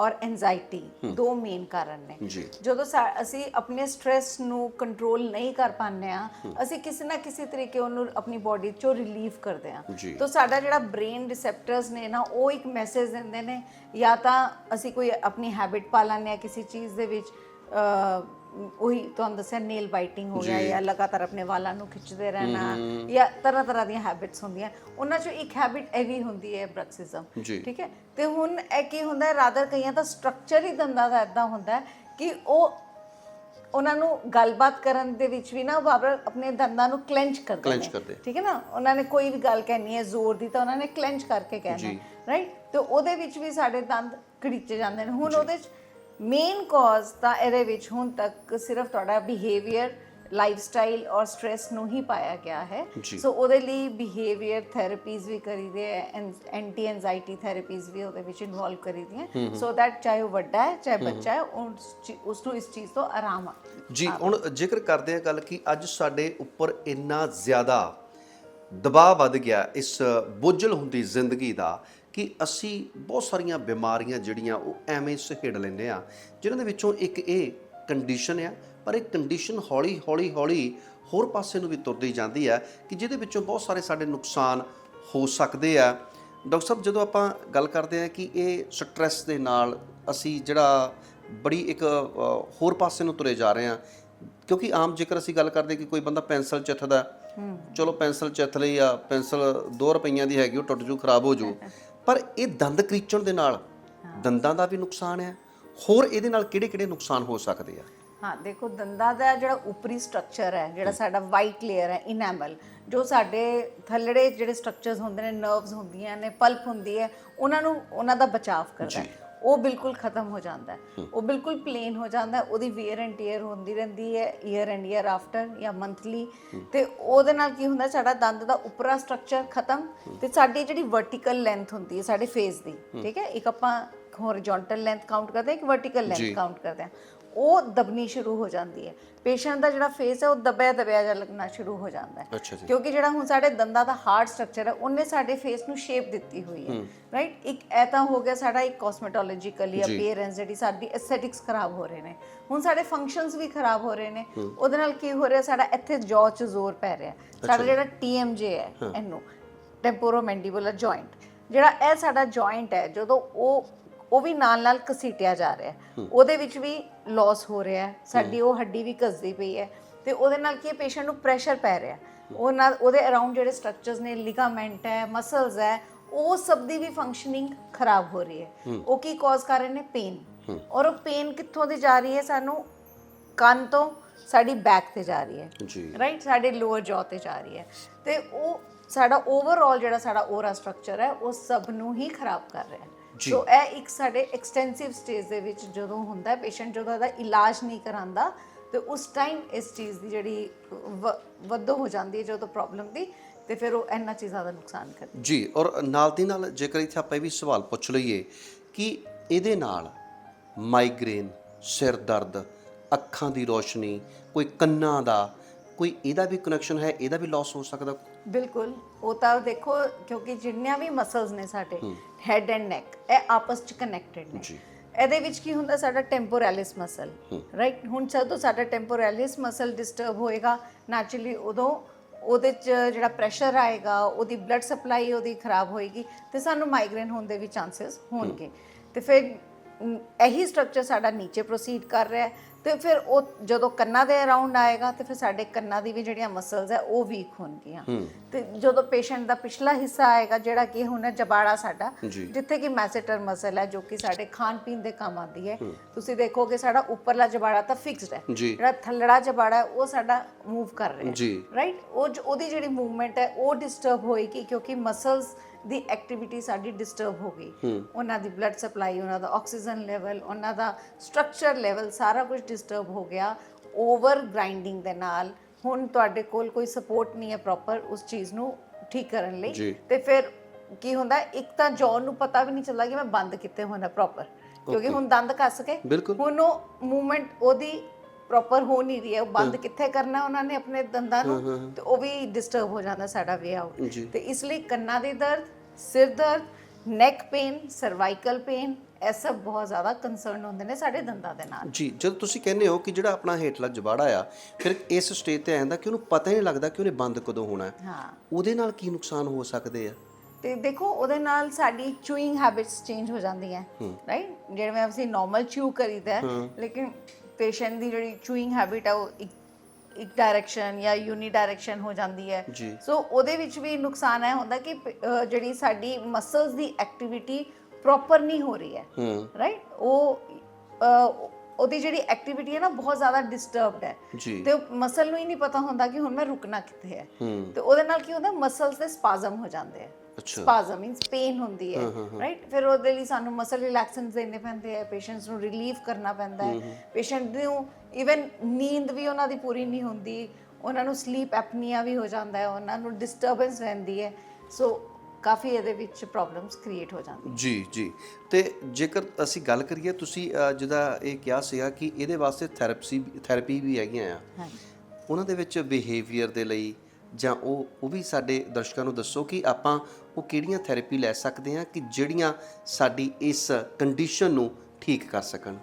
ਔਰ ਐਂਜ਼ਾਈਟੀ ਦੋ ਮੇਨ ਕਾਰਨ ਨੇ। ਜਦੋਂ ਅਸੀਂ ਆਪਣੇ ਸਟ्रेस ਨੂੰ ਕੰਟਰੋਲ ਨਹੀਂ ਕਰ ਪਾਉਂਦੇ ਆ ਅਸੀਂ ਕਿਸੇ ਨਾ ਕਿਸੇ ਤਰੀਕੇ ਉਹਨੂੰ ਆਪਣੀ ਬਾਡੀ ਚੋਂ ਰਿਲੀਵ ਕਰਦੇ ਆ। ਤਾਂ ਸਾਡਾ ਜਿਹੜਾ ਬ੍ਰੇਨ ਰਿਸੈਪਟਰਸ ਨੇ ਨਾ ਉਹ ਇੱਕ ਮੈਸੇਜ ਦਿੰਦੇ ਨੇ ਜਾਂ ਤਾਂ ਅਸੀਂ ਕੋਈ ਆਪਣੀ ਹੈਬਿਟ ਪਾ ਲੈਂਦੇ ਆ ਕਿਸੇ ਚੀਜ਼ ਦੇ ਵਿੱਚ ਉਹੀ ਤੁਹਾਨੂੰ ਦੱਸਿਆ ਨੇਲ ਬਾਈਟਿੰਗ ਹੋ ਗਿਆ ਜਾਂ। ਲਗਾਤਾਰ ਆਪਣੇ ਵਾਲਾਂ ਨੂੰ ਖਿੱਚਦੇ ਰਹਿਣਾ ਜਾਂ ਤਰ੍ਹਾਂ ਤਰ੍ਹਾਂ ਦੀਆਂ ਹੈਬਿਟਸ ਹੁੰਦੀਆਂ। ਉਹਨਾਂ ਚੋਂ ਇੱਕ ਹੈਬਿਟ ਇਹ ਵੀ ਹੁੰਦੀ ਹੈ ਬ੍ਰੈਕਸਿਜ਼ਮ। ਠੀਕ ਹੈ? ਤੇ ਹੁਣ ਇਹ ਕੀ ਹੁੰਦਾ ਹੈ ਰਾਦਰ ਕਈਆਂ ਦਾ ਸਟਰਕਚਰ ਹੀ ਦੰਦਾਂ ਦਾ ਇਦਾਂ ਹੁੰਦਾ ਹੈ ਕਿ ਉਹ ਉਹਨਾਂ ਨੂੰ ਗੱਲਬਾਤ ਕਰਨ ਦੇ ਵਿੱਚ ਵੀ ਨਾ ਉਹ ਆਪਣੇ ਦੰਦਾਂ ਨੂੰ ਕਲੈਂਚ ਕਰਦੇ।
ਕਰਦੇ।
ਠੀਕ ਹੈ ਨਾ? ਉਹਨਾਂ ਨੇ ਕੋਈ ਵੀ ਗੱਲ ਕਹਿਣੀ ਹੈ ਜ਼ੋਰ ਦੀ ਤਾਂ ਉਹਨਾਂ ਨੇ ਕਲੈਂਚ ਕਰਕੇ ਕਹਿਣਾ ਰਾਈਟ ਤੇ ਉਹਦੇ ਵਿੱਚ ਵੀ ਸਾਡੇ ਦੰਦ ਘੜੀਚੇ ਜਾਂਦੇ ਨੇ। ਹੁਣ ਉਹਦੇ ਚ ਮੇਨ ਕਾਜ਼ ਤਾਂ ਇਹਦੇ ਵਿੱਚ ਹੁਣ ਤੱਕ ਸਿਰਫ ਤੁਹਾਡਾ ਬਿਹੇਵੀਅਰ ਲਾਈਫਸਟਾਈਲ ਔਰ ਸਟ्रेस ਨੂੰ ਹੀ ਪਾਇਆ ਗਿਆ ਹੈ। ਸੋ ਉਹਦੇ ਲਈ ਬਿਹੇਵੀਅਰ ਥੈਰੇਪੀਜ਼ ਵੀ ਕਰੀਦੇ ਹੈ ਐਂਟੀ ਐਂਜ਼ਾਈਟੀ ਥੈਰੇਪੀਜ਼ ਵੀ ਉਹਦੇ ਵਿੱਚ ਇਨਵੋਲਵ ਕਰੀਦੀਆਂ ਸੋ ਦੈਟ ਚਾਹੇ ਉਹ ਵੱਡਾ ਹੈ ਚਾਹੇ ਬੱਚਾ ਹੈ ਉਸ ਨੂੰ ਇਸ ਚੀਜ਼ ਤੋਂ ਆਰਾਮ ਆ
ਜੀ ਹੁਣ ਜ਼ਿਕਰ ਕਰਦੇ ਆ ਗੱਲ ਕਿ ਅੱਜ ਸਾਡੇ ਉੱਪਰ ਇੰਨਾ ਜ਼ਿਆਦਾ ਦਬਾਅ ਵੱਧ ਗਿਆ ਇਸ ਬੋਝਲ ਹੁੰਦੀ ਜ਼ਿੰਦਗੀ ਦਾ ਕਿ ਅਸੀਂ ਬਹੁਤ ਸਾਰੀਆਂ ਬਿਮਾਰੀਆਂ ਜਿਹੜੀਆਂ ਉਹ ਐਵੇਂ ਸਹੇੜ ਲੈਂਦੇ ਆ ਜਿਨ੍ਹਾਂ ਦੇ ਵਿੱਚੋਂ ਇੱਕ ਇਹ ਕੰਡੀਸ਼ਨ ਆ ਪਰ ਇਹ ਕੰਡੀਸ਼ਨ ਹੌਲੀ ਹੌਲੀ ਹੌਲੀ ਹੋਰ ਪਾਸੇ ਨੂੰ ਵੀ ਤੁਰਦੀ ਜਾਂਦੀ ਹੈ ਕਿ ਜਿਹਦੇ ਵਿੱਚੋਂ ਬਹੁਤ ਸਾਰੇ ਸਾਡੇ ਨੁਕਸਾਨ ਹੋ ਸਕਦੇ ਆ। ਡਾਕਟਰ ਸਾਹਿਬ ਜਦੋਂ ਆਪਾਂ ਗੱਲ ਕਰਦੇ ਆ ਕਿ ਇਹ ਸਟ੍ਰੈਸ ਦੇ ਨਾਲ ਅਸੀਂ ਜਿਹੜਾ ਬੜੀ ਇੱਕ ਹੋਰ ਪਾਸੇ ਨੂੰ ਤੁਰੇ ਜਾ ਰਹੇ ਆ ਕਿਉਂਕਿ ਆਮ ਜੇਕਰ ਅਸੀਂ ਗੱਲ ਕਰਦੇ ਕਿ ਕੋਈ ਬੰਦਾ ਪੈਨਸਲ ਚਿੱਥਦਾ ਚਲੋ ਪੈਨਸਲ ਚਿੱਥ ਲਈ ਆ ਪੈਨਸਲ 2 ਰੁਪਈਆਂ ਦੀ ਹੈਗੀ ਉਹ ਟੁੱਟ ਜੂ ਖਰਾਬ ਹੋ ਜੂ। ਪਰ ਇਹ ਦੰਦ ਕਰੀਚਣ ਦੇ ਨਾਲ ਦੰਦਾਂ ਦਾ ਵੀ ਨੁਕਸਾਨ ਹੈ। ਹੋਰ ਇਹਦੇ ਨਾਲ ਕਿਹੜੇ-ਕਿਹੜੇ ਨੁਕਸਾਨ ਹੋ ਸਕਦੇ ਆ?
ਹਾਂ ਦੇਖੋ ਦੰਦਾਂ ਦਾ ਜਿਹੜਾ ਉੱਪਰੀ ਸਟਰਕਚਰ ਹੈ ਜਿਹੜਾ ਸਾਡਾ ਵਾਈਟ ਲੇਅਰ ਹੈ ਇਨੈਮਲ ਜੋ ਸਾਡੇ ਥੱਲੜੇ ਜਿਹੜੇ ਸਟਰਕਚਰਸ ਹੁੰਦੇ ਨੇ ਨਰਵਸ ਹੁੰਦੀਆਂ ਨੇ ਪਲਪ ਹੁੰਦੀ ਹੈ ਉਹਨਾਂ ਨੂੰ ਉਹਨਾਂ ਦਾ ਬਚਾਅ ਕਰਦਾ ਹੈ। ਉਹ ਬਿਲਕੁਲ ਖਤਮ ਹੋ ਜਾਂਦਾ ਹੈ। ਉਹ ਬਿਲਕੁਲ ਪਲੇਨ ਹੋ ਜਾਂਦਾ ਹੈ। ਉਹਦੀ ਵੇਅਰ ਐਂਡ ਟੀਅਰ ਹੁੰਦੀ ਰਹਿੰਦੀ ਹੈ ਈਅਰ ਐਂਡ ਈਅਰ ਆਫਟਰ ਜਾਂ ਮੰਥਲੀ ਤੇ ਉਹਦੇ ਨਾਲ ਕੀ ਹੁੰਦਾ ਸਾਡਾ ਦੰਦ ਦਾ ਉੱਪਰਾ ਸਟਰਕਚਰ ਖਤਮ। ਤੇ ਸਾਡੀ ਜਿਹੜੀ ਵਰਟੀਕਲ ਲੈਂਥ ਹੁੰਦੀ ਹੈ ਸਾਡੇ ਫੇਸ ਦੀ ਠੀਕ ਹੈ? ਇੱਕ ਆਪਾਂ ਹੌਰੀਜ਼ੌਂਟਲ ਲੈਂਥ ਕਾਊਂਟ ਕਰਦੇ ਹਾਂ ਇੱਕ ਵਰਟੀਕਲ। ਲੈਂਥ ਕਾਊਂਟ ਕਰਦੇ ਹਾਂ। ਉਹ ਦਬਣੀ ਸ਼ੁਰੂ ਹੋ ਜਾਂਦੀ ਹੈ। ਪੇਸ਼ੈਂਟ ਦਾ ਜਿਹੜਾ ਫੇਸ ਹੈ ਉਹ ਦਬਿਆ ਦਬਿਆ ਜਿਹਾ ਲੱਗਣਾ ਸ਼ੁਰੂ ਹੋ ਜਾਂਦਾ ਹੈ।
ਅੱਛਾ ਜੀ।
ਕਿਉਂਕਿ ਜਿਹੜਾ ਹੁਣ ਸਾਡੇ ਦੰਦਾਂ ਦਾ ਹਾਰਡ ਸਟਰਕਚਰ ਹੈ ਉਹਨੇ ਸਾਡੇ ਫੇਸ ਨੂੰ ਸ਼ੇਪ ਦਿੱਤੀ ਹੋਈ ਹੈ। ਰਾਈਟ ਇੱਕ ਇਹ ਤਾਂ ਹੋ ਗਿਆ ਸਾਡਾ ਇੱਕ ਕਾਸਮੈਟੋਲੋਜੀਕਲੀ। ਅਪੀਅਰੈਂਸ ਜਿਹੜੀ ਸਾਡੀ ਐਸਥੈਟਿਕਸ ਖਰਾਬ ਹੋ ਰਹੇ ਨੇ। ਹੁਣ ਸਾਡੇ ਫੰਕਸ਼ਨਸ ਵੀ ਖਰਾਬ ਹੋ ਰਹੇ ਨੇ। ਉਹਦੇ ਨਾਲ ਕੀ ਹੋ ਰਿਹਾ ਸਾਡਾ ਇੱਥੇ ਜੌ 'ਚ ਜ਼ੋਰ ਪੈ ਰਿਹਾ। ਸਾਡਾ ਜਿਹੜਾ TMJ ਹੈ ਇਹਨੂੰ ਟੈਂਪੋਰੋਮੈਂਡੀਬੂਲਰ ਜੁਆਇੰਟ ਜਿਹੜਾ ਇਹ ਸਾਡਾ ਜੁਆਇੰਟ ਹੈ ਜਦੋਂ ਉਹ ਉਹ ਵੀ ਨਾਲ ਨਾਲ ਘਸੀਟਿਆ ਜਾ ਰਿਹਾ ਹੈ। ਉਹਦੇ ਵਿੱਚ ਵੀ ਲਾਸ ਹੋ ਰਿਹਾ ਹੈ। ਸਾਡੀ ਉਹ ਹੱਡੀ ਵੀ ਘਸਦੀ ਪਈ ਹੈ ਤੇ ਉਹਦੇ ਨਾਲ ਕੀ ਪੇਸ਼ੈਂਟ ਨੂੰ ਪ੍ਰੈਸ਼ਰ ਪੈ ਰਿਹਾ ਉਹ ਨਾਲ ਉਹਦੇ ਅਰਾਊਂਡ ਜਿਹੜੇ ਸਟਰਕਚਰਸ ਨੇ ਲਿਗਾਮੈਂਟ ਹੈ ਮਸਲਸ ਹੈ ਉਹ ਸਭ ਦੀ ਵੀ ਫੰਕਸ਼ਨਿੰਗ ਖਰਾਬ ਹੋ ਰਹੀ ਹੈ। ਉਹ ਕੀ ਕਾਜ਼ ਕਰ ਰਹੇ ਨੇ? ਪੇਨ ਔਰ ਉਹ ਪੇਨ ਕਿੱਥੋਂ ਦੀ ਜਾ ਰਹੀ ਹੈ? ਸਾਨੂੰ ਕੰਨ ਤੋਂ ਸਾਡੀ ਬੈਕ ਤੇ ਜਾ ਰਹੀ ਹੈ।
ਜੀ।
ਰਾਈਟ ਸਾਡੇ ਲੋਅਰ ਜੌ ਤੇ ਜਾ ਰਹੀ ਹੈ। ਤੇ ਉਹ ਸਾਡਾ ਓਵਰਆਲ ਜਿਹੜਾ ਸਾਡਾ ਓਰਾ ਸਟਰਕਚਰ ਹੈ ਉਹ ਸਭ ਨੂੰ ਹੀ ਖਰਾਬ ਕਰ ਰਿਹਾ ਹੈ। ਸੋ ਇਹ ਇੱਕ ਸਾਡੇ ਐਕਸਟੈਂਸਿਵ ਸਟੇਜ ਦੇ ਵਿੱਚ ਜਦੋਂ ਹੁੰਦਾ ਹੈ ਪੇਸ਼ੈਂਟ ਜਦੋਂ ਇਹਦਾ ਇਲਾਜ ਨਹੀਂ ਕਰਾਂਦਾ ਤੇ ਉਸ ਟਾਈਮ ਇਸ ਚੀਜ਼ ਦੀ ਜਿਹੜੀ ਵੱਧੋ ਹੋ ਜਾਂਦੀ ਹੈ ਜਦੋਂ ਪ੍ਰੋਬਲਮ ਦੀ ਤੇ ਫਿਰ ਉਹ ਇੰਨਾ ਚੀਜ਼ਾਂ ਦਾ ਨੁਕਸਾਨ ਕਰਦੀ
ਜੀ ਔਰ ਨਾਲ ਦੀ ਨਾਲ ਜੇਕਰ ਇੱਥੇ ਆਪਾਂ ਇਹ ਵੀ ਸਵਾਲ ਪੁੱਛ ਲਈਏ ਕਿ ਇਹਦੇ ਨਾਲ ਮਾਈਗ੍ਰੇਨ ਸਿਰ ਦਰਦ ਅੱਖਾਂ ਦੀ ਰੋਸ਼ਨੀ ਕੋਈ ਕੰਨਾਂ ਦਾ ਕੋਈ ਇਹਦਾ ਵੀ ਕਨੈਕਸ਼ਨ ਹੈ ਇਹਦਾ ਵੀ ਲਾਸ ਹੋ ਸਕਦਾ
ਬਿਲਕੁਲ। ਉਹ ਤਾਂ ਦੇਖੋ ਕਿਉਂਕਿ ਜਿੰਨੀਆਂ ਵੀ ਮਸਲਸ ਨੇ ਸਾਡੇ ਹੈਡ ਐਂਡ ਨੈਕ ਇਹ ਆਪਸ ਚ ਕਨੈਕਟਡ ਨੇ।
ਜੀ।
ਇਹਦੇ ਵਿੱਚ ਕੀ ਹੁੰਦਾ ਸਾਡਾ ਟੈਂਪੋਰੈਲਿਸ ਮਸਲ ਰਾਈਟ ਹੁਣ ਜਦੋਂ ਸਾਡਾ ਟੈਂਪੋਰੈਲਿਸ ਮਸਲ ਡਿਸਟਰਬ ਹੋਏਗਾ ਨੈਚੁਰਲੀ ਉਦੋਂ ਉਹਦੇ ਚ ਜਿਹੜਾ ਪ੍ਰੈਸ਼ਰ ਆਏਗਾ ਉਹਦੀ ਬਲੱਡ ਸਪਲਾਈ ਉਹਦੀ ਖਰਾਬ ਹੋਏਗੀ ਤੇ ਸਾਨੂੰ ਮਾਈਗ੍ਰੇਨ ਹੋਣ ਦੇ ਵੀ ਚਾਂਸਸ ਹੋਣਗੇ। ਤੇ ਫਿਰ ਇਹੀ ਸਟਰਕਚਰ ਸਾਡਾ ਨੀਚੇ ਪ੍ਰੋਸੀਡ ਕਰ ਰਿਹਾ ਹੈ। ਤੇ ਫਿਰ ਉਹ ਜਦੋਂ ਕੰਨਾਂ ਦੇ ਅਰਾਊਂਡ ਆਏਗਾ ਤੇ ਫਿਰ ਸਾਡੇ ਕੰਨਾਂ ਦੀ ਵੀ ਜਿਹੜੀਆਂ ਮਸਲਸ ਹੈ ਉਹ ਵੀਕ ਹੋਣਗੀਆਂ। ਤੇ ਜਦੋਂ ਪੇਸ਼ੈਂਟ ਦਾ ਪਿਛਲਾ ਹਿੱਸਾ ਆਏਗਾ ਜਿਹੜਾ ਕਿ ਹੁਣ ਹੈ ਜਬਾੜਾ ਸਾਡਾ। ਜਿੱਥੇ ਕਿ ਮੈਸੇਟਰ ਮਸਲ ਹੈ ਜੋ ਕਿ ਸਾਡੇ ਖਾਣ ਪੀਣ ਦੇ ਕੰਮ ਆਉਂਦੀ ਹੈ। ਤੁਸੀਂ ਦੇਖੋਗੇ ਸਾਡਾ ਉੱਪਰਲਾ ਜਬਾੜਾ ਤਾਂ ਫਿਕਸਡ ਹੈ। ਜਿਹੜਾ ਥੱਲੜਾ ਜਬਾੜਾ ਉਹ ਸਾਡਾ ਮੂਵ ਕਰ ਰਿਹਾ ਹੈ। ਰਾਈਟ ਉਹ ਉਹਦੀ ਜਿਹੜੀ ਮੂਵਮੈਂਟ ਹੈ ਉਹ ਡਿਸਟਰਬ ਹੋਏਗੀ ਕਿਉਂਕਿ ਮਸਲਸ ਦੀ ਐਕਟੀਵਿਟੀ ਸਾਡੀ ਡਿਸਟਰਬ ਹੋ ਗਈ। ਉਹਨਾਂ ਦੀ ਬਲੱਡ ਸਪਲਾਈ ਉਹਨਾਂ ਦਾ ਆਕਸੀਜਨ ਲੈਵਲ ਉਹਨਾਂ ਦਾ ਸਟਰਕਚਰ ਲੈਵਲ ਸਾਰਾ ਕੁਝ ਡਿਸਟਰਬ ਹੋ ਗਿਆ। ਓਵਰ ਗ੍ਰਾਈਂਡਿੰਗ ਦੇ ਨਾਲ ਹੁਣ ਤੁਹਾਡੇ ਕੋਲ ਕੋਈ ਸਪੋਰਟ ਨਹੀਂ ਹੈ ਪ੍ਰੋਪਰ ਉਸ ਚੀਜ਼ ਨੂੰ ਠੀਕ ਕਰਨ। ਲਈ। ਤੇ ਫਿਰ ਕੀ ਹੁੰਦਾ ਇੱਕ ਤਾਂ ਜੌ ਨੂੰ ਪਤਾ ਵੀ ਨਹੀਂ ਚੱਲਦਾ ਕਿ ਮੈਂ ਬੰਦ ਕਿੱਥੇ ਹੋਣਾ ਪ੍ਰੋਪਰ ਕਿਉਂਕਿ ਹੁਣ ਦੰਦ ਕੱਸ ਕੇ। ਹੁਣ ਉਹ ਮੂਵਮੈਂਟ ਉਹਦੀ ਪ੍ਰੋਪਰ ਹੋ ਨਹੀਂ ਰਹੀ ਹੈ ਉਹ ਬੰਦ ਕਿੱਥੇ ਕਰਨਾ ਉਹਨਾਂ ਨੇ ਆਪਣੇ ਦੰਦਾਂ ਨੂੰ ਤੇ ਉਹ ਵੀ ਡਿਸਟਰਬ ਹੋ ਜਾਂਦਾ ਸਾਡਾ ਵੇ ਆਊਟ। ਤੇ ਇਸ ਲਈ ਕੰਨਾਂ ਦੇ ਦਰਦ ਸਿਰ ਦਰਦ ਨੈਕ ਪੇਨ ਸਰਵਾਈਕਲ ਪੇਨ ਇਹ ਸਭ ਬਹੁਤ ਜ਼ਿਆਦਾ ਕੰਸਰਨ ਹੁੰਦੇ ਨੇ ਸਾਡੇ ਦੰਦਾਂ ਦੇ ਨਾਲ।
ਜੀ ਜਦੋਂ ਤੁਸੀਂ ਕਹਿੰਦੇ ਹੋ ਕਿ ਜਿਹੜਾ ਆਪਣਾ ਹੇਠਲਾ ਜਬਾੜਾ ਆ ਫਿਰ ਇਸ ਸਟੇਜ ਤੇ ਆ ਜਾਂਦਾ ਕਿ ਉਹਨੂੰ ਪਤਾ ਹੀ ਨਹੀਂ ਲੱਗਦਾ ਕਿ ਉਹਨੇ ਬੰਦ ਕਦੋਂ ਹੋਣਾ ਹੈ।
ਹਾਂ।
ਉਹਦੇ ਨਾਲ ਕੀ ਨੁਕਸਾਨ ਹੋ ਸਕਦੇ ਆ?
ਤੇ ਦੇਖੋ ਉਹਦੇ ਨਾਲ ਸਾਡੀ ਚੂਇੰਗ ਹੈਬਿਟਸ ਚੇਂਜ ਹੋ ਜਾਂਦੀਆਂ। ਰਾਈਟ ਜਿਵੇਂ ਅਸੀਂ ਨਾਰਮਲ ਚੂ ਕਰੀਦਾ ਲੇਕਿਨ ਪੇਸ਼ੈਂਟ ਦੀ ਜਿਹੜੀ ਚੂਇੰਗ ਹੈਬਿਟ ਹੈ ਉਹ ਇੱਕ ਇੱਕ ਡਾਇਰੈਕਸ਼ਨ ਜਾਂ ਯੂਨੀ ਡਾਇਰੈਕਸ਼ਨ ਹੋ ਜਾਂਦੀ ਹੈ।
ਜੀ।
ਸੋ ਉਹਦੇ ਵਿੱਚ ਵੀ ਨੁਕਸਾਨ ਇਹ ਹੁੰਦਾ ਕਿ ਅਹ ਜਿਹੜੀ ਸਾਡੀ ਮਸਲਸ ਦੀ ਐਕਟੀਵਿਟੀ ਪ੍ਰੋਪਰ ਨਹੀਂ ਹੋ ਰਹੀ ਹੈ।
ਹੂੰ।
ਰਾਈਟ ਉਹ ਅਹ, ਉਹਦੀ ਜਿਹੜੀ ਐਕਟੀਵਿਟੀ ਹੈ ਨਾ ਬਹੁਤ ਜ਼ਿਆਦਾ ਡਿਸਟਰਬਡ ਹੈ।
ਜੀ।
ਤੇ ਮਸਲ ਨੂੰ ਹੀ ਨਹੀਂ ਪਤਾ ਹੁੰਦਾ ਕਿ ਹੁਣ ਮੈਂ ਰੁਕਣਾ ਕਿੱਥੇ ਹੈ।
ਹੂੰ।
ਤੇ ਉਹਦੇ ਨਾਲ ਕੀ ਹੁੰਦਾ ਮਸਲਸ ਦੇ ਸਪਾਜ਼ਮ ਹੋ ਜਾਂਦੇ ਆ ਸਪਾਜ਼ਮ ਮੀਨਸ ਪੇਨ ਹੁੰਦੀ ਹੈ ਰਾਈਟ ਫਿਰ ਉਹਦੇ ਲਈ ਸਾਨੂੰ ਮਸਲ ਰਿਲੈਕਸੈਂਸ ਦੇਣੇ ਪੈਂਦੇ ਆ ਪੇਸ਼ੈਂਟਸ ਨੂੰ ਰਿਲੀਫ ਕਰਨਾ ਪੈਂਦਾ ਹੈ। ਪੇਸ਼ੈਂਟ ਨੂੰ ਇਵਨ ਨੀਂਦ ਵੀ ਉਹਨਾਂ ਦੀ ਪੂਰੀ ਨਹੀਂ ਹੁੰਦੀ ਉਹਨਾਂ ਨੂੰ ਸਲੀਪ ਐਪਨੀਆ ਵੀ ਹੋ ਜਾਂਦਾ ਹੈ ਉਹਨਾਂ ਨੂੰ ਡਿਸਟਰਬੈਂਸ ਰਹਿੰਦੀ ਹੈ। ਸੋ ਕਾਫੀ ਇਹਦੇ ਵਿੱਚ ਪ੍ਰੋਬਲਮਸ ਕ੍ਰੀਏਟ ਹੋ ਜਾਂਦੀਆਂ।
ਜੀ ਜੀ। ਤੇ ਜੇਕਰ ਅਸੀਂ ਗੱਲ ਕਰੀਏ ਤੁਸੀਂ ਜਿਹਦਾ ਇਹ ਕਿਹਾ ਸੀਗਾ ਕਿ ਇਹਦੇ ਵਾਸਤੇ ਥੈਰੇਪੀ ਥੈਰੇਪੀ ਵੀ ਹੈਗੀਆਂ ਆ।
ਹਾਂਜੀ।
ਉਹਨਾਂ ਦੇ ਵਿੱਚ ਬਿਹੇਵੀਅਰ ਦੇ ਲਈ ਜਾਂ ਉਹ ਉਹ ਵੀ ਸਾਡੇ ਦਰਸ਼ਕਾਂ ਨੂੰ ਦੱਸੋ ਕਿ ਆਪਾਂ ਉਹ ਕਿਹੜੀਆਂ ਥੈਰੇਪੀ ਲੈ ਸਕਦੇ ਹਾਂ ਕਿ ਜਿਹੜੀਆਂ ਸਾਡੀ ਇਸ ਕੰਡੀਸ਼ਨ ਨੂੰ ਠੀਕ ਕਰ ਸਕਣ?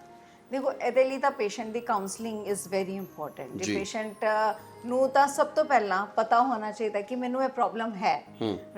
ਦੇਖੋ ਇਹਦੇ ਲਈ ਤਾਂ ਪੇਸ਼ੈਂਟ ਦੀ ਕਾਉਂਸਲਿੰਗ ਇਜ਼ ਵੈਰੀ ਇੰਪੋਰਟੈਂਟ
ਜੀ।
ਜੇ। ਪੇਸ਼ੈਂਟ ਨੂੰ ਤਾਂ ਸਭ ਤੋਂ ਪਹਿਲਾਂ ਪਤਾ ਹੋਣਾ ਚਾਹੀਦਾ ਕਿ ਮੈਨੂੰ ਇਹ ਪ੍ਰੋਬਲਮ ਹੈ